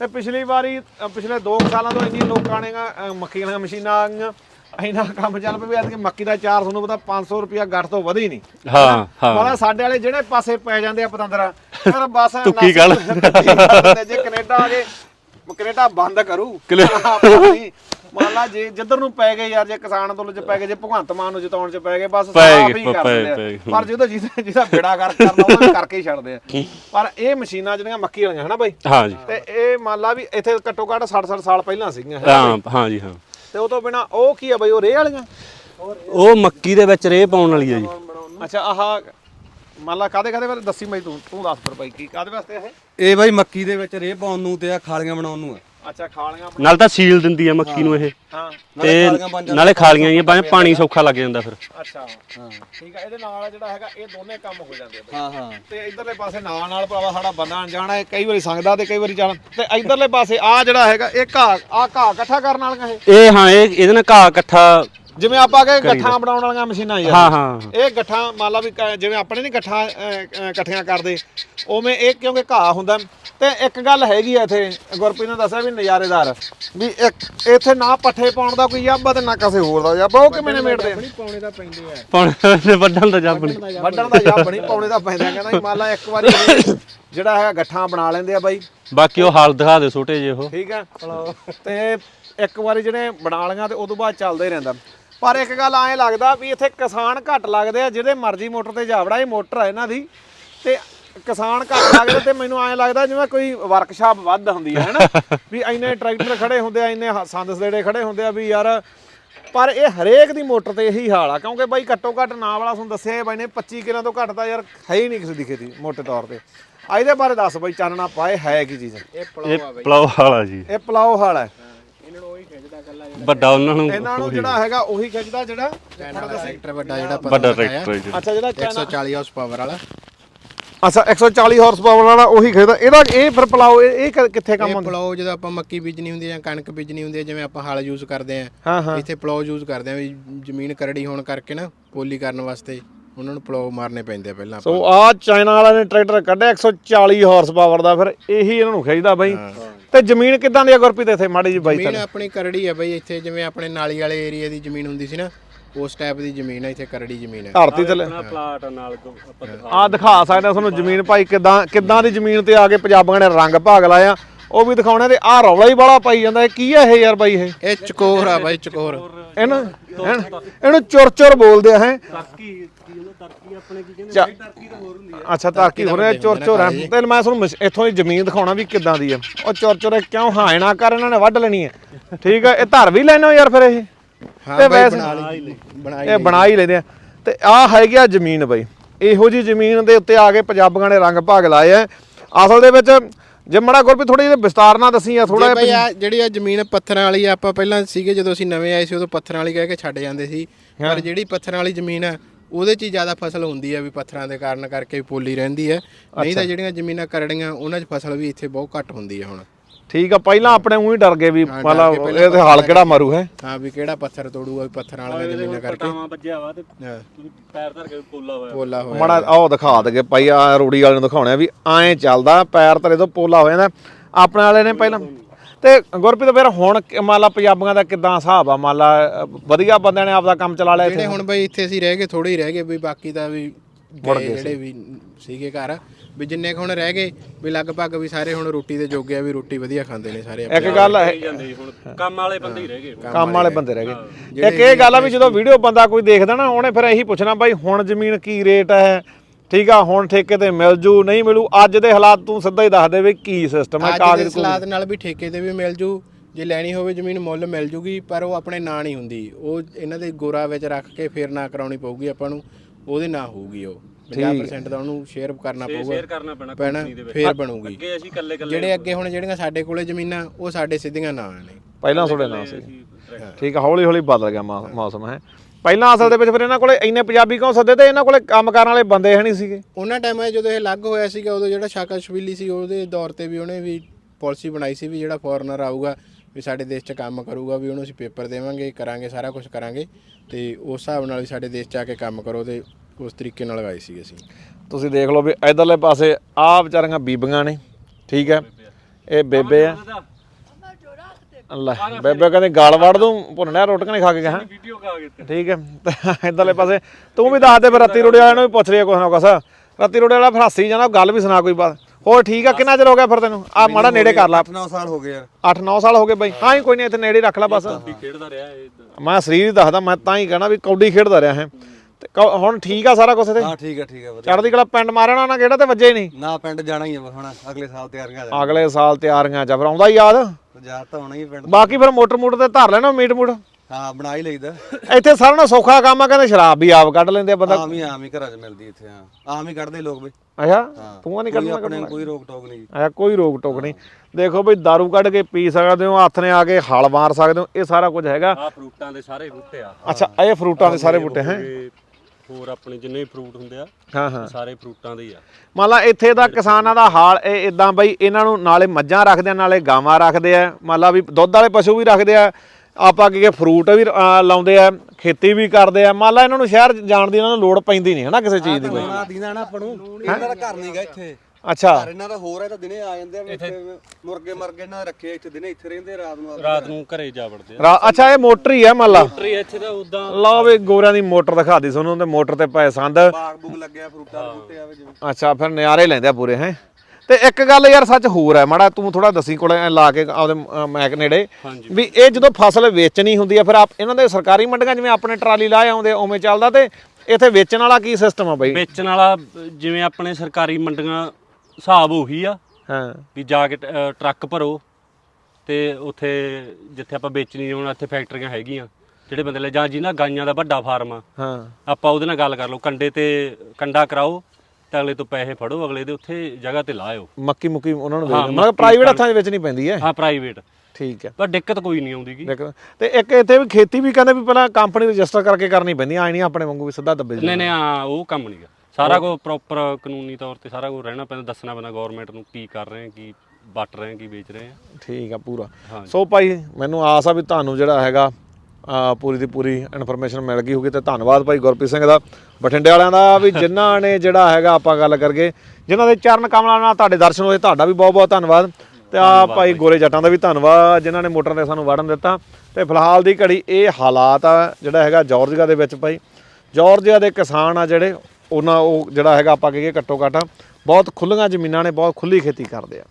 ਤੇ ਪਿਛਲੀ ਵਾਰੀ ਅ, ਪਿਛਲੇ 2 ਸਾਲਾਂ ਤੋਂ ਇੰਨੀ ਲੋਕਾਂ ਨੇ ਅ, ਮੱਕੀ ਦੀਆਂ ਮਸ਼ੀਨਾਂ ਆ ਗਈਆਂ ਇੰਨਾ ਕੰਮ ਚੱਲ ਪਿਆ ਵੀ ਅੱਜ ਮੱਕੀ ਦਾ ਚਾਰ ਤੁਹਾਨੂੰ ਪਤਾ 500 ਰੁਪਿਆ ਗੱਠ ਤੋਂ ਵਧੀ ਨਹੀਂ। ਹਾਂ ਹਾਂ। ਮਾਲਾ ਸਾਡੇ ਵਾਲੇ ਜਿਹੜੇ ਪਾਸੇ ਪੈ ਜਾਂਦੇ ਆ ਪਤੰਦਰਾ ਫਿਰ ਬਸ ਤੁੱਕੀ ਗੱਲ। ਤੁੱਕੀ ਗੱਲ ਤੇ ਜੇ ਕੈਨੇਡਾ ਆ ਗਏ ਕੈਨੇਡਾ ਬੰਦ ਕਰੂ। ਆਪਾਂ ਨਹੀਂ। ਮੰਨ ਲਾ ਜੇ ਜਿੱਧਰ ਨੂੰ ਪੈ ਗਏ ਯਾਰ ਜੇ ਕਿਸਾਨ ਅੰਦੋਲਨ ਚ ਪੈ ਗਏ ਜੇ ਭਗਵੰਤ ਮਾਨ ਨੂੰ ਜਿਤਾਉਣ ਚ ਪੈ ਗਏ ਬਸ ਪੈ ਸਾਫ਼ ਗਏ, ਹੀ ਕਰ ਪੈ- ਦਿੰਦੇ ਆ। ਪੈ ਗਏ। ਪਰ ਜਿਹਦਾ ਜਿਹਦਾ ਜਿਹਦਾ ਬੇੜਾ ਕਰ ਕਰਨਾ ਉਹਨਾਂ ਨੂੰ ਕਰਕੇ ਹੀ ਛੱਡਦੇ ਆ। ਪਰ ਇਹ ਮਸ਼ੀਨਾਂ ਜਿਹੜੀਆਂ ਮੱਕੀ ਵਾਲੀਆਂ ਹਨਾ ਬਾਈ? ਹਾਂ ਜੀ। ਤੇ ਇਹ ਮੰਨ ਲਾ ਵੀ ਇੱਥੇ ਘੱਟੋ ਘੱਟ 60 60 ਸਾਲ ਪਹਿਲਾਂ ਸੀਗੀਆਂ ਹਾਂ ਹਾਂ ਜੀ ਹਾਂ। ਤੇ ਉਹ ਤੋਂ ਬਿਨਾ ਉਹ ਕੀ ਆ ਬਾਈ ਉਹ ਰੇਹ ਵਾਲੀਆਂ? ਉਹ ਮੱਕੀ ਦੇ ਵਿੱਚ ਰੇਹ ਪਾਉਣ ਵਾਲੀ ਹੈ ਜੀ। ਅੱਛਾ ਆਹ ਮੰਨ ਲਾ ਕਾਦੇ ਕਾਦੇ ਬਾਰੇ ਦੱਸੀ ਬਾਈ ਤੂੰ ਤੂੰ ਦੱਸ ਫਿਰ ਬਾਈ ਕੀ ਕਾਦੇ ਵਾਸਤੇ ਇਹ? ਇਹ ਬਾਈ ਮੱਕੀ ਦੇ ਵਿੱਚ ਰੇਹ ਪਾਉਣ ਨੂੰ ਤੇ ਆ ਖਾਲੀਆਂ ਬਣਾਉਣ ਨੂੰ ਆ। ਅੱਛਾ ਖਾਲੀਆਂ ਨਾਲ ਤਾਂ ਸੀਲ ਦਿੰਦੀ ਆ ਮੱਕੀ ਨੂੰ ਇਹ। ਹਾਂ। ਤੇ ਨਾਲੇ ਖਾਲੀਆਂ ਜੀਆਂ ਪਾਵੇਂ ਪਾਣੀ ਸੌਖਾ ਲੱਗ ਜਾਂਦਾ ਫਿਰ। ਅੱਛਾ। ਠੀਕ ਆ ਇਹਦੇ ਨਾਲ ਜਿਹੜਾ ਹੈਗਾ ਇਹ ਦੋਨੇ ਕੰਮ ਹੋ ਜਾਂਦੇ ਆ ਬਈ। ਹਾਂ ਹਾਂ। ਤੇ ਇਧਰਲੇ ਪਾਸੇ ਨਾਲ ਨਾਲ ਭਰਾਵਾ ਸਾਡਾ ਬੰਦਾ ਅਣਜਾਣਾ ਹੈ ਕਈ ਵਾਰੀ ਸੰਗਦਾ ਤੇ ਕਈ ਵਾਰੀ ਚੱਲ ਤੇ ਇਧਰਲੇ ਪਾਸੇ ਆ ਜਿਹੜਾ ਹੈਗਾ ਇਹ ਘਾਹ ਆ ਘਾਹ ਇਕੱਠਾ ਕਰਨ ਵਾਲੀਆਂ ਇਹ। ਇਹ ਹਾਂ ਇਹ ਇਹਦੇ ਨਾਲ ਘਾਹ ਇਕੱਠਾ ਜਿਵੇਂ ਆਪਾਂ ਕਹੇ ਗੱਠਾਂ ਬਣਾਉਣ ਵਾਲੀਆਂ ਮਸ਼ੀਨਾਂ ਯਾਰ ਹਾਂ ਹਾਂ ਇਹ ਗੱਠਾਂ ਮੰਨ ਲਾ ਵੀ ਕ- ਜਿਵੇਂ ਆਪਣੇ ਨਹੀਂ ਗੱਠਾਂ ਅਹ, ਇਕੱਠੀਆਂ ਕਰਦੇ ਉਵੇਂ ਇਹ ਕਿਉਂਕਿ ਘਾਹ ਹੁੰਦਾ? ਤੇ ਇੱਕ ਗੱਲ ਹੈਗੀ ਆ ਇੱਥੇ ਗੁਰਪ੍ਰੀਤ ਨੇ ਦੱਸਿਆ ਵੀ ਨਜ਼ਾਰੇਦਾਰ ਵੀ ਇੱਕ ਇੱਥੇ ਨਾ ਪੱਠੇ ਪਾਉਣ ਦਾ ਕੋਈ ਯਾਬਾ ਤੇ ਨਾ ਕਿਸੇ ਹੋਰ ਦਾ ਯਾਬਾ ਉਹ ਕਿਵੇਂ ਨੇ ਮੇੜਦੇ ਆ? ਪਾਉਣੇ ਦਾ ਪੈਂਦੇ ਆ। ਪੌਣ ਵੱਢਣ ਦਾ ਜੱਬ ਨਹੀਂ। ਵੱਢਣ ਦਾ ਯਾਬ ਨਹੀਂ ਪਾਉਣੇ ਦਾ ਪੈਂਦਾ ਕਹਿੰਦਾ ਵੀ ਮੰਨ ਲਾ ਇੱਕ ਵਾਰੀ ਇਹ ਜਿਹੜਾ ਹੈਗਾ ਗੱਠਾਂ ਬਣਾ ਲੈਂਦੇ ਆ ਬਾਈ। ਬਾਕੀ ਉਹ ਹਾਲ ਦਿਖਾ ਦੇ ਛੋਟੇ ਜਿਹੇ ਉਹ। ਠੀਕ ਹੈ ਤੇ ਇੱਕ ਵਾਰੀ ਜਿਹੜੇ ਬਣਾ ਲੀਆਂ ਤੇ ਉਦੋਂ ਬਾਅਦ ਚੱਲਦਾ ਹੀ ਰਹਿੰਦਾ। ਪਰ ਇੱਕ ਗੱਲ ਐਂ ਲੱਗਦਾ ਵੀ ਇੱਥੇ ਕਿਸਾਨ ਘੱਟ ਲੱਗਦੇ ਆ ਜਿਹਦੇ ਮਰਜ਼ੀ ਮੋਟਰ ਤੇ ਜਾਵੜਾ ਇਹ ਮੋਟਰ ਆ ਇਹਨਾਂ ਦੀ। ਤੇ ਕਿਸਾਨ ਘੱਟ ਲੱਗਦੇ ਤੇ ਮੈਨੂੰ ਐਂ ਲੱਗਦਾ ਜਿਵੇਂ ਕੋਈ ਵਰਕਸ਼ਾਪ ਵੱਧ ਹੁੰਦੀ ਹੈ ਹੈਨਾ? ਵੀ ਇੰਨੇ ਟਰੈਕਟਰ ਖੜੇ ਹੁੰਦੇ ਆ ਇੰਨੇ ਸੰਦ ਸਦੇੜੇ ਖੜੇ ਹੁੰਦੇ ਆ ਵੀ ਯਾਰ ਪਰ ਇਹ ਹਰੇਕ ਦੀ ਮੋਟਰ ਤੇ ਇਹੀ ਹਾਲ ਆ ਕਿਉਂਕਿ ਬਾਈ ਘੱਟੋ ਘੱਟ ਨਾਂ ਵਾਲਾ ਤੁਹਾਨੂੰ ਦੱਸਿਆ ਬਾਈ ਨੇ 25 ਕਿੱਲਿਆਂ ਤੋਂ ਘੱਟ ਤਾਂ ਯਾਰ ਹੈ ਹੀ ਨਹੀਂ ਕਿਸੇ ਦੀ ਖੇਤੀ ਮੋਟੇ ਤੌਰ ਤੇ। ਇਹਦੇ ਬਾਰੇ ਦੱਸ ਬਾਈ ਚਾਨਣਾ ਪਾਏ ਹੈ ਕੀ ਚੀਜ਼? ਇਹ ਪਲਾਉ ਆ ਬਈ ਪਲਾਉ ਵਾਲਾ ਜੀ। ਇਹ ਪਲਾਓ ਹਾਲ ਹੈ ਇਹਨਾਂ ਨੂੰ ਉਹੀ ਖਿੱਚਦਾ ਕੱਲਾ ਵੱਡਾ ਉਹਨਾਂ ਨੂੰ ਇਹਨਾਂ ਨੂੰ ਜਿਹੜਾ ਹੈਗਾ ਉਹੀ ਖਿੱਚਦਾ ਜਿਹੜਾ ਟਰੈਕਟਰ ਵੱਡਾ ਜਿਹੜਾ ਪਤਾ ਵੱਡਾ। ਟਰੈਕਟਰ ਜੀ ਅੱਛਾ ਜਿਹੜਾ ਚਾਈਨਾ 140 ਹਾਰਸ ਪਾਵਰ ਵਾਲਾ। ਅੱਛਾ 140 ਹਾਰਸ ਪਾਵਰ ਵਾਲਾ ਉਹੀ ਖਿੱਚਦਾ। ਇਹਦਾ ਇਹ ਫਿਰ ਪਲਾਓ ਇਹ ਕਿੱਥੇ ਕੰਮ ਹੁੰਦਾ ਪਲਾਉ ਜਦੋਂ ਆਪਾਂ ਮੱਕੀ ਬੀਜਣੀ ਹੁੰਦੀ ਹੈ ਜਾਂ ਕਣਕ ਬੀਜਣੀ ਹੁੰਦੀ ਹੈ ਜਿਵੇਂ ਆਪਾਂ ਹਲ ਯੂਜ਼ ਕਰਦੇ ਆ ਇੱਥੇ ਪਲਾਉ ਯੂਜ਼ ਕਰਦੇ ਆ ਜ਼ਮੀਨ ਕਰੜੀ ਹੋਣ ਕਰਕੇ ਨਾ ਪੋਲੀ ਕਰਨ ਵਾਸਤੇ ਉਹਨਾਂ ਨੂੰ ਪਲਾਉ ਮਾਰਨੇ ਪੈਂਦੇ ਆ ਪਹਿਲਾਂ ਆਪਾਂ। ਸੋ ਆ ਚਾਈਨਾ ਵਾਲਿਆਂ ਨੇ ਟਰੈਕਟਰ ਕੱਢਿਆ 140 ਹਾਰਸ ਪਾਵਰ ਦਾ ਫਿਰ ਇਹੀ ਇਹਨਾਂ ਨੂੰ ਖਿੱਚਦਾ ਬਾਈ। ਤੇ ਜ਼ਮੀਨ ਕਿਦਾਂ ਦੀ ਆ ਗੁਰਪ੍ਰੀਤ ਇੱਥੇ? ਮਾੜੀ ਜੀ ਬਾਈ ਜ਼ਮੀਨ ਤਾਂ ਆਪਣੀ ਕਰੜੀ ਆ ਬਈ ਇੱਥੇ ਜਿਵੇਂ ਆਪਣੇ ਨਾਲੀ ਵਾਲੇ ਏਰੀਆ ਦੀ ਜ਼ਮੀਨ ਹੁੰਦੀ ਸੀ ਨਾ ਉਸ ਟਾਈਪ ਦੀ ਜ਼ਮੀਨ ਹੈ ਇੱਥੇ ਕਰੜੀ ਜ਼ਮੀਨ ਹੈ ਧਰਤੀ ਥੱਲੇ ਪਲਾਟ ਨਾਲ ਆਪਾਂ ਆ ਦਿਖਾ ਸਕਦੇ ਆ ਤੁਹਾਨੂੰ ਜ਼ਮੀਨ ਭਾਈ ਕਿਦਾਂ ਕਿਦਾਂ ਦੀ ਜ਼ਮੀਨ ਤੇ ਆ ਕੇ ਪੰਜਾਬੀਆਂ ਨੇ ਰੰਗ ਭਾਗ ਲਾਇਆ। ਉਹ ਵੀ ਦਿਖਾਉਣਾ ਤੇ ਆ ਰੌਲਾ ਹੀ ਬਾਲਾ ਪਾਈ ਜਾਂਦਾ। ਇਹ ਕੀ ਆ ਇਹ ਯਾਰ ਬਾਈ ਇਹ? ਇਹ ਚਕੋਰ ਆ ਬਾਈ ਚਕੋਰ। ਇਹਨੂੰ ਇਹਨੂੰ- ਇਹਨੂੰ ਚੁਰ ਚੁਰ ਬੋਲਦੇ ਆ ਹੈ। ਤਰਕੀ ਕੀ ਹੁੰਦਾ ਤਰਕੀ ਆਪਣੇ ਕੀ ਕਹਿੰਦੇ ਚਾ- ਤਰਕੀ ਤਾਂ ਹੋਰ ਹੁੰਦੀ ਅੱਛਾ ਤਾਕੀ ਹੋ ਰਿਹਾ ਚੁਰ ਚੁਰ ਹੈ। ਤੇ ਮੈਂ ਤੁਹਾਨੂੰ ਮਸ਼- ਇੱਥੋਂ ਦੀ ਜ਼ਮੀਨ ਦਿਖਾਉਣਾ ਵੀ ਕਿੱਦਾਂ ਦੀ ਆ ਉਹ ਚੁਰ ਚੁਰ ਕਿਉਂ? ਹਾਂ ਨਾ ਕਰ ਇਹਨਾਂ ਨੇ ਵੱਢ ਲੈਣੀ ਹੈ। ਠੀਕ ਹੈ ਇਹ ਧਰ ਵੀ ਲੈਣੋ ਯਾਰ ਫਿਰ ਇਹ? ਹਾਂ ਤੇ ਬਾਈ ਵੈਸੇ- ਬਣਾ ਲਈ। ਬਣਾਈ ਇਹ ਬਣਾ ਹੀ ਲੈਂਦੇ ਆ। ਤੇ ਆ ਹੈਗੀ ਆ ਜ਼ਮੀਨ ਬਈ। ਇਹੋ ਜੀ ਜ਼ਮੀਨ ਦੇ ਉੱਤੇ ਆ ਕੇ ਪੰਜਾਬੀਆਂ ਨੇ ਰੰਗ ਭਾਗ ਲਾਏ ਆ ਅਸਲ ਦੇ ਵਿੱਚ ਜੇ ਮੜਾ ਗੁਰਪ੍ਰੀਤ ਥੋੜੀ ਜਿਹੀ ਵਿਸਤਾਰ ਨਾਲ ਦੱਸੀ ਆ ਥੋੜਾ ਜੇ ਬਈ ਆ ਜਿਹੜੀ ਆ ਜ਼ਮੀਨ ਪੱਥਰਾਂ ਵਾਲੀ ਆ, ਆਪਾਂ ਪਹਿਲਾਂ ਸੀਗੇ ਜਦੋਂ ਅਸੀਂ ਨਵੇਂ ਆਏ ਸੀ ਉਦੋਂ ਪੱਥਰਾਂ ਵਾਲੀ ਕਹਿ ਕੇ ਛੱਡ ਜਾਂਦੇ ਸੀ। ਪਰ ਜਿਹੜੀ ਪੱਥਰਾਂ ਵਾਲੀ ਜ਼ਮੀਨ ਆ ਉਹਦੇ 'ਚ ਹੀ ਜ਼ਿਆਦਾ ਫਸਲ ਹੁੰਦੀ ਆ ਵੀ ਪੱਥਰਾਂ ਦੇ ਕਾਰਨ ਕਰਕੇ ਵੀ ਪੋਲੀ ਰਹਿੰਦੀ ਹੈ। ਨਹੀਂ ਤਾਂ ਜਿਹੜੀਆਂ ਜ਼ਮੀਨਾਂ ਕਰੜੀਆਂ ਉਹਨਾਂ 'ਚ ਫਸਲ ਵੀ ਇੱਥੇ ਬਹੁਤ ਘੱਟ ਹੁੰਦੀ ਆ ਹੁਣ। ਠੀਕ ਆ ਪਹਿਲਾਂ ਆਪਣੇ ਉਹੀ ਡਰ ਗਏ ਵੀ ਹਾਂ, ਪਹਿਲਾਂ ਇਹ ਤੇ ਹਾਲ ਕਿਹੜਾ ਮਾਰੂ ਹੈ? ਹਾਂ ਵੀ ਕਿਹੜਾ ਪੱਥਰ ਤੋੜੂਗਾ ਵੀ ਪੱਥਰਾਂ ਵਾਲੀਆਂ ਜ਼ਮੀਨਾਂ ਕਰਕੇ। ਪਟਾਵਾਂ ਵੱਜਿਆ ਵਾ ਤੇ ਹਾਂ, ਪੈਰ ਧਰ ਕੇ ਪੋਲਾ ਹੋਇਆ। ਪੋਲਾ ਹੋਇਆ। ਮੜਾ ਆਹ ਦਿਖਾ ਦਗੇ ਭਾਈ ਆ ਰੂੜੀ ਵਾਲੇ ਨੂੰ ਦਿਖਾਉਣਾ ਵੀ ਐਂ ਚੱਲਦਾ ਪੈਰ ਤੇਰੇ ਤੋਂ ਪੋਲਾ ਹੋ ਜਾਂਦਾ। ਆਪਣੇ ਵਾਲੇ ਨੇ ਪਹਿਲਾਂ ਤੇ ਗੁਰਪ੍ਰੀਤ ਫਿਰ ਹੁਣ ਕਿ- ਮੰਨ ਲਾ ਪੰਜਾਬੀਆਂ ਦਾ ਕਿਦਾਂ ਹਿਸਾਬ ਆ? ਮੰਨ ਲਾ ਅ, ਵਧੀਆ ਬੰਦਿਆਂ ਨੇ ਆਪਦਾ ਕੰਮ ਚਲਾ ਲਿਆ ਜਿਹੜੇ ਇੱਥੇ ਹੁਣ ਬਈ ਇੱਥੇ ਅਸੀਂ ਰਹਿ ਗਏ ਥੋੜੇ ਹੀ ਰਹਿ ਗਏ ਵੀ ਬਾਕੀ ਤਾਂ ਵੀ ਗਏ ਜਿਹੜੇ ਵੀ ਸੀਗੇ ਘਰ। ਵੀ ਜਿੰਨੇ ਕੁ ਹੁਣ ਰਹਿ ਗਏ ਵੀ ਲਗਭਗ ਵੀ ਸਾਰੇ ਹੁਣ ਰੋਟੀ ਦੇ ਜੋਗੇ ਆ ਵੀ ਰੋਟੀ ਵਧੀਆ ਖਾਂਦੇ ਨੇ ਸਾਰੇ ਇੱਕ ਗੱਲ ਹੈ ਜਾਂਦੇ ਸੀ ਹੁਣ ਕੰਮ ਵਾਲੇ ਬੰਦੇ ਹੀ ਰਹਿ ਗਏ। ਕੰਮ ਵਾਲੇ ਬੰਦੇ ਰਹਿ ਗਏ। ਇੱਕ ਇਹ ਗੱਲ ਆ ਵੀ ਜਦੋਂ ਵੀਡੀਓ ਬੰਦਾ ਕੋਈ ਦੇਖਦਾ ਨਾ ਉਹਨੇ ਫਿਰ ਇਹੀ ਪੁੱਛਣਾ ਬਾਈ ਹੁਣ ਜ਼ਮੀਨ ਕੀ ਰੇਟ ਹੈ? ਠੀਕ ਆ ਹੁਣ ਠੇਕੇ ਤੇ ਮਿਲ ਜੂ ਨਹੀਂ ਮਿਲੂ ਅੱਜ ਦੇ ਹਾਲਾਤ ਤੂੰ ਸਿੱਧਾ ਹੀ ਦੱਸ ਦੇ ਵੀ ਕੀ ਸਿਸਟਮ ਹੈ ਅੱਜ ਦੇ ਕਾਗਜ਼ ਸਲਾਦ ਨਾਲ ਵੀ ਠੇਕੇ ਤੇ ਵੀ ਮਿਲ ਜੂ ਜੇ ਲੈਣੀ ਹੋਵੇ ਜ਼ਮੀਨ ਮੁੱਲ ਮਿਲ ਜੂਗੀ ਪਰ ਉਹ ਆਪਣੇ ਨਾਂ ਨਹੀਂ ਹੁੰਦੀ। ਉਹ ਇਹਨਾਂ ਦੇ ਗੋਰਾ ਵਿੱਚ ਰੱਖ ਕੇ ਫੇਰ ਨਾ ਕਰਾਉਣੀ ਪਊਗੀ ਆਪਾਂ ਨੂੰ ਉਹਦੇ ਨਾਂ ਹੋਊਗੀ ਉਹ। 50% ਦਾ ਉਹਨੂੰ ਸ਼ੇਅਰ ਕਰਨਾ ਪਊਗਾ। ਸ਼ੇਅਰ ਕਰਨਾ ਪੈਣਾ ਪੈਣਾ ਕੰਪਨੀ ਦੇ ਵਿੱਚ। ਫੇਰ ਬਣੂਗੀ। ਅੱਗੇ ਅਸੀਂ ਇਕੱਲੇ ਇਕੱਲੇ ਜਿਹੜੇ ਅੱਗੇ ਹੁਣ ਜਿਹੜੀਆਂ ਸਾਡੇ ਕੋਲੇ ਜ਼ਮੀਨਾਂ ਉਹ ਸਾਡੇ ਸਿੱਧੀਆਂ ਨਾਂ ਨੇ। ਪਹਿਲਾਂ ਥੋੜੇ ਨਾਂ ਸੀ। ਠੀਕ ਆ ਹੌਲੀ ਹੌਲੀ ਬਦਲ ਗਿਆ ਮੌਸਮ ਹੈ। ਪਹਿਲਾਂ ਅਸਲ ਦੇ ਵਿੱਚ ਫਿਰ ਇਹਨਾਂ ਕੋਲੇ ਇੰਨੇ ਪੰਜਾਬੀ ਕਿਉਂ ਸੱਦੇ ਤੇ ਇਹਨਾਂ ਕੋਲੇ ਕੰਮ ਕਰਨ ਵਾਲੇ ਬੰਦੇ ਹੈ ਨਹੀਂ ਸੀਗੇ? ਉਹਨਾਂ ਟਾਈਮਾਂ 'ਚ ਜਦੋਂ ਇਹ ਅਲੱਗ ਹੋਇਆ ਸੀਗਾ ਉਦੋਂ ਜਿਹੜਾ ਸ਼ਾਕਾ ਸ਼ਬੀਲੀ ਸੀ ਉਹਦੇ ਦੌਰ ਤੇ ਵੀ ਉਹਨੇ ਵੀ ਪਾਲਿਸੀ ਬਣਾਈ ਸੀ ਵੀ ਜਿਹੜਾ ਫੋਰਨਰ ਆਊਗਾ ਵੀ ਸਾਡੇ ਦੇਸ਼ 'ਚ ਕੰਮ ਕਰੂਗਾ ਵੀ ਉਹਨੂੰ ਅਸੀਂ ਪੇਪਰ ਦੇਵਾਂਗੇ ਕਰਾਂਗੇ ਸਾਰਾ ਕੁਝ ਕਰਾਂਗੇ ਤੇ ਉਸ ਹਿਸਾਬ ਨਾਲ ਵੀ ਸਾਡੇ ਦੇਸ਼ 'ਚ ਆ ਕੇ ਕੰਮ ਕਰੋ ਤੇ ਉਸ ਤਰੀਕੇ ਨਾਲ ਆਏ ਸੀ ਅਸੀਂ। ਤੁਸੀਂ ਦੇਖ ਲਓ ਵੀ ਇਧਰਲੇ ਪਾਸੇ ਆਹ ਵਿਚਾਰੀਆਂ ਬੀਬੀਆਂ ਨੇ ਠੀਕ ਹੈ? ਇਹ ਬੇਬੇ ਆ। ਲੈ ਬੇਬੇ ਕਹਿੰਦੇ ਗਾਲ ਵੜ ਦੂੰ ਭੁੰਨਣਾ ਰੋਟੀਆਂ ਨਹੀਂ ਖਾ ਕੇ ਗਿਆ ਹੈਂ। ਵੀਡੀਓ ਕਾ ਕੇ ਠੀਕ ਹੈ ਤੇ ਇਧਰਲੇ ਪਾਸੇ ਤੂੰ ਵੀ ਦੱਸ ਦੇ ਫਿਰ ਰੱਤੀ ਰੋੜੇ ਵਾਲਿਆਂ ਨੂੰ ਵੀ ਪੁੱਛ ਲਿਆ ਕੁਛ ਨਾ ਕੁਛ। ਰੱਤੀ ਰੋੜੇ ਵਾਲਾ ਫਰਾਸੀ ਜਾਂਦਾ ਗੱਲ ਵੀ ਸੁਣਾ ਕੋਈ ਬਾਤ। ਹੋਰ ਠੀਕ ਆ ਕਿੰਨਾ ਚਿਰ ਹੋ ਗਿਆ ਫਿਰ ਤੈਨੂੰ? ਆ ਮਾੜਾ ਨੇੜੇ ਕਰ ਲਾ। 9 ਸਾਲ ਹੋ ਗਏ ਯਾਰ 8-9 ਸਾਲ ਹੋ ਗਏ ਬਾਈ। ਹਾਂ ਹੀ ਕੋਈ ਨਹੀਂ ਇੱਥੇ ਨੇੜੇ ਹੀ ਰੱਖ ਲੈ ਬਸ। ਵੀ ਖੇਡਦਾ ਰਿਹਾ ਇਹ ਮੈਂ ਸਰੀਰ ਹੀ ਦੱਸਦਾ ਮੈਂ ਤਾਂ ਹੀ ਕਹਿਣਾ ਵੀ ਕੌਡੀ ਖੇਡਦਾ ਰਿਹਾ ਹੈ ਤੇ ਕੌ- ਹੁਣ ਠੀਕ ਆ ਸਾਰਾ ਕੁਝ ਤੇ ਹਾਂ ਠੀਕ ਹੈ ਠੀਕ ਹੈ ਵਧੀਆ। ਚੜ੍ਹਦੀ ਕਲਾ ਪਿੰਡ ਮਾਰਨਾ ਨਾ ਕਿਹੜਾ ਤੇ ਵੱਜੇ ਹੀ ਨਹੀਂ। ਨਾ ਪਿੰਡ ਜਾਣਾ ਹੀ ਆ ਬਸ ਹੁਣ ਅਗਲੇ ਸਾਲ ਤਿਆਰੀਆਂ ਆ। ਅਗਲੇ ਸਾਲ ਤਿਆਰੀਆਂ ਚ ਫਿਰ ਆਉਂਦਾ ਹੀ ਯਾਦ? ਜਾ ਤਾਂ ਹੋਣਾ ਹੀ ਪਿੰਡ ਬਾਕੀ ਫਿਰ ਮੋਟਰ ਮੋਟਰ ਤੇ ਧਰ ਲੈਣਾ ਮੀਟ ਮੂਟ? ਹਾਂ ਬਣਾ ਹੀ ਲਈਦਾ ਇੱਥੇ ਸਾਰਾ ਨਾਲ ਸੌਖਾ ਕੰਮ ਆ ਕਹਿੰਦੇ ਸ਼ਰਾਬ ਵੀ ਆਪ ਕੱਢ ਲੈਂਦੇ ਆ ਬੰਦਾ। ਆਮ ਹੀ ਆਮ ਹੀ ਘਰਾਂ 'ਚ ਮਿਲਦੀ ਇੱਥੇ ਹਾਂ। ਆਮ ਹੀ ਕੱਢਦੇ ਲੋਕ ਬਈ ਅੱਛਾ ਤੂੰ ਨਹੀਂ ਕੋਈ ਕੱਢਣਾ। ਆਪਣੇ ਕੋਈ ਰੋਕ ਟੋਕ ਨਹੀਂ। ਆਇਆ ਕੋਈ ਰੋਕ ਟੋਕ ਨਹੀਂ। ਦੇਖੋ ਬਈ दारू ਕੱਢ ਕੇ ਪੀ ਸਕਦੇ ਹੋ ਹੱਥ ਨੇ ਆ ਕੇ ਹਲ ਮਾਰ ਸਕਦੇ ਹੋ ਇਹ ਸਾਰਾ ਕੁਝ ਹੈਗਾ। ਆ ਫਰੂਟਾਂ ਦੇ ਸਾਰੇ ਬੂਟੇ ਆ। ਅੱਛਾ ਇਹ ਫਰੂਟਾਂ ਦੇ ਸਾਰੇ ਬੂਟੇ ਹੈ। ਤੇ ਹੋਰ ਆਪਣੇ ਜਿੰਨੇ ਵੀ ਫਰੂਟ ਹੁੰਦੇ ਆ ਹਾਂ ਹਾਂ। ਸਾਰੇ ਫਰੂਟਾਂ ਦੇ ਹੀ ਆ। ਮੰਨ ਲਾ ਇੱਥੇ ਦਾ ਕਿਸਾਨਾਂ ਦਾ ਹਾਲ ਇਹ ਇਦਾਂ ਬਈ ਇਹਨਾਂ ਨੂੰ ਨਾਲੇ ਮੱਝਾਂ ਰੱਖਦੇ ਆ ਨਾਲੇ ਗਾਵਾਂ ਰੱਖਦੇ ਆ। ਮੰਨ ਲਾ ਵੀ ਦੁੱਧ ਵਾਲੇ ਪਸ਼ੂ ਵੀ ਰੱਖਦੇ ਆ ਆਪਾਂ ਕੀ ਫਰੂਟ ਵੀ ਲਾਉਂਦੇ ਆ ਖੇਤੀ ਵੀ ਕਰਦੇ ਆ। ਮੰਨ ਲਾ ਇਹਨਾਂ ਨੂੰ ਸ਼ਹਿਰ ਜਾਣ ਦੀ ਇਹਨਾਂ ਨੂੰ ਲੋੜ ਪੈਂਦੀ ਨਹੀਂ ਹਨਾ ਕਿਸੇ ਚੀਜ਼ ਦੀ ਕੋਈ। ਨਾ ਦੀਨਾ ਨਾ ਆਪਾਂ ਨੂੰ ਇਹਨਾਂ ਦਾ ਘਰ ਨਹੀਂਗਾ ਇੱਥੇ। ਅੱਛਾ। ਘਰ ਇਹਨਾਂ ਦਾ ਹੋਰ ਹੈ ਤਾਂ ਦਿਨੇ ਆ ਜਾਂਦੇ ਆ ਵੀ ਇੱਥੇ ਮੁਰਗੇ ਮਰਗੇ ਇਹਨਾਂ ਦੇ ਰੱਖੇ ਇੱਥੇ ਦਿਨੇ ਇੱਥੇ ਰਹਿੰਦੇ ਰਾਤ ਨੂੰ ਆ ਰਾਤ ਨੂੰ ਘਰੇ ਜਾ ਵੜਦੇ ਆ। ਰਾ- ਅੱਛਾ ਇਹ ਮੋਟਰ ਹੀ ਆ ਮੰਨ ਲਾ। ਟਰੀ ਇੱਥੇ ਤਾਂ ਉਦਾਂ ਲਓ ਵੀ ਗੋਰਿਆਂ ਦੀ ਮੋਟਰ ਦਿਖਾ ਦੀ ਤੁਹਾਨੂੰ ਤੇ ਮੋਟਰ ਤੇ ਪਏ ਸੰਦ। ਬਾਗ ਬੁਗ ਲੱਗਿਆ ਫਰੂਟਾਂ ਦੇ ਬੂਟੇ ਆਵੇ ਜਿਵੇਂ। ਅੱਛਾ ਫਿਰ ਨਿਆਰੇ ਲੈਂਦੇ ਆ ਪੂਰੇ ਹੈ। ਤੇ ਇੱਕ ਗੱਲ ਯਾਰ ਸੱਚ ਹੋਰ ਹੈ ਮਾੜਾ ਤੂੰ ਥੋੜਾ ਦੱਸੀ ਕੋਲੇ ਐਂ ਲਾ ਕੇ ਆਪਦੇ ਅਹ, ਮੈਕ ਨੇੜੇ। ਹਾਂਜੀ। ਵੀ ਇਹ ਜਦੋਂ ਫਸਲ ਵੇਚਣੀ ਹੁੰਦੀ ਆ ਫਿਰ ਆਪ ਇਹਨਾਂ ਦੇ ਸਰਕਾਰੀ ਮੰਡੀਆਂ ਜਿਵੇਂ ਆਪਣੇ ਟਰਾਲੀ ਲਾਏ ਆਉਂਦੇ ਆ, ਉਵੇਂ ਚੱਲਦਾ ਤੇ ਇੱਥੇ ਵੇਚਣ ਵਾਲਾ ਕੀ ਸਿਸਟਮ ਆ ਬਈ? ਵੇਚਣ ਵਾਲਾ ਜਿਵੇਂ ਆਪਣੇ ਸਰਕਾਰੀ ਮੰਡੀਆਂ ਹਿਸਾਬ ਉਹੀ ਆ ਹਾਂ। ਵੀ ਜਾ ਕੇ ਟ- ਅਹ ਟਰੱਕ ਭਰੋ ਤੇ ਉੱਥੇ ਜਿੱਥੇ ਆਪਾਂ ਵੇਚਣੀ ਹੋਣ ਇੱਥੇ ਫੈਕਟਰੀਆਂ ਹੈਗੀਆਂ ਜਿਹੜੇ ਬੰਦੇ ਲੈ ਜਾਂ ਜਿਹਨਾਂ ਗਾਈਆਂ ਦਾ ਵੱਡਾ ਫਾਰਮ ਆ। ਹਾਂ। ਆਪਾਂ ਉਹਦੇ ਨਾਲ ਗੱਲ ਕਰ ਲਓ ਕੰਡੇ ਤੇ ਕੰਡਾ ਕਰਾਓ ਤੇ ਅਗਲੇ ਤੋਂ ਪੈਸੇ ਫੜੋ ਅਗਲੇ ਦੇ ਉੱਥੇ ਜਗ੍ਹਾ ਤੇ ਲਾਇਓ। ਮੱਕੀ ਮੁੱਕੀ ਉਹਨਾਂ ਨੂੰ ਵੇਚਦੇ ਮਤਲਬ ਪ੍ਰਾਈਵੇਟ ਹੱਥਾਂ 'ਚ ਵੇਚਣੀ ਪੈਂਦੀ ਹੈ। ਹਾਂ ਪ੍ਰਾਈਵੇਟ ਠੀਕ ਹੈ। ਪਰ ਦਿੱਕਤ ਕੋਈ ਨਹੀਂ ਆਉਂਦੀ ਗੀ। ਤੇ ਇੱਕ ਇੱਥੇ ਵੀ ਖੇਤੀ ਵੀ ਕਹਿੰਦੇ ਵੀ ਪਹਿਲਾਂ ਕੰਪਨੀ ਰਜਿਸਟਰ ਕਰਕੇ ਕਰਨੀ ਪੈਂਦੀ ਆਈ ਨਹੀਂ ਆਪਣੇ ਵਾਂਗੂ ਵੀ ਸਿੱਧਾ ਦੱਬੇ ਨਹੀਂ ਨਹੀਂ ਹਾਂ ਉਹ ਕੰਮ ਨਹੀਂਗਾ ਸਾਰਾ ਕੁਝ ਪ੍ਰੋਪਰ ਕਾਨੂੰਨੀ ਤੌਰ ਤੇ ਸਾਰਾ ਕੁਝ ਰਹਿਣਾ ਪੈਂਦਾ ਦੱਸਣਾ ਪੈਂਦਾ ਗਵਰਨਮੈਂਟ ਨੂੰ ਕੀ ਕਰ ਰਹੇ ਆ ਕੀ ਵੱਟ ਰਹੇ ਆ ਕੀ ਵੇਚ ਰਹੇ ਆ। ਠੀਕ ਆ ਪੂਰਾ। ਹਾਂਜੀ। ਸੋ ਭਾਈ ਮੈਨੂੰ ਆਸ ਆ ਵੀ ਤੁਹਾਨੂੰ ਜਿਹੜਾ ਹੈਗਾ ਆ, ਪੂਰੀ ਦੀ ਪੂਰੀ ਇਨਫੋਰਮੇਸ਼ਨ ਮਿਲ ਗਈ ਹੋਗੀ ਤੇ ਧੰਨਵਾਦ ਭਾਈ ਗੁਰਪ੍ਰੀਤ ਸਿੰਘ ਦਾ। ਬਠਿੰਡੇ ਵਾਲਿਆਂ ਦਾ ਵੀ ਜਿਨ੍ਹਾਂ ਨੇ ਜਿਹੜਾ ਹੈਗਾ ਆਪਾਂ ਗੱਲ ਕਰਗੇ ਜਿਨ੍ਹਾਂ ਦੇ ਚਰਨ ਕਮਲਾਂ ਨਾਲ ਤੁਹਾਡੇ ਦਰਸ਼ਨ ਹੋਏ ਤੁਹਾਡਾ ਵੀ ਬਹੁਤ ਬਹੁਤ ਧੰਨਵਾਦ। ਤੇ ਆ ਭਾਈ। ਗੋਰੇ ਜੱਟਾਂ ਦਾ ਵੀ ਧੰਨਵਾਦ ਜਿਨ੍ਹਾਂ ਨੇ ਮੋਟਰ ਤੇ ਸਾਨੂੰ ਵੜਨ ਦਿੱਤਾ। ਤੇ ਫਿਲਹਾਲ ਦੀ ਘੜੀ ਇਹ ਹਾਲਾਤ ਆ ਜਿਹੜਾ ਹੈਗਾ ਜਾਰਜੀਆ ਦੇ ਵਿੱਚ ਭਾਈ। ਜਾਰਜੀਆ ਦੇ ਕਿਸਾਨ ਆ ਜਿਹੜੇ ਉਹਨਾਂ ਉਹ ਜਿਹੜਾ ਹੈਗਾ ਆਪਾਂ ਕਹੀਏ ਘੱਟੋ ਘੱਟ ਬਹੁਤ ਖੁੱਲੀਆਂ ਜ਼ਮੀਨਾਂ ਨੇ, ਬਹੁਤ ਖੁੱਲੀ ਖੇਤੀ ਕਰਦੇ ਆ।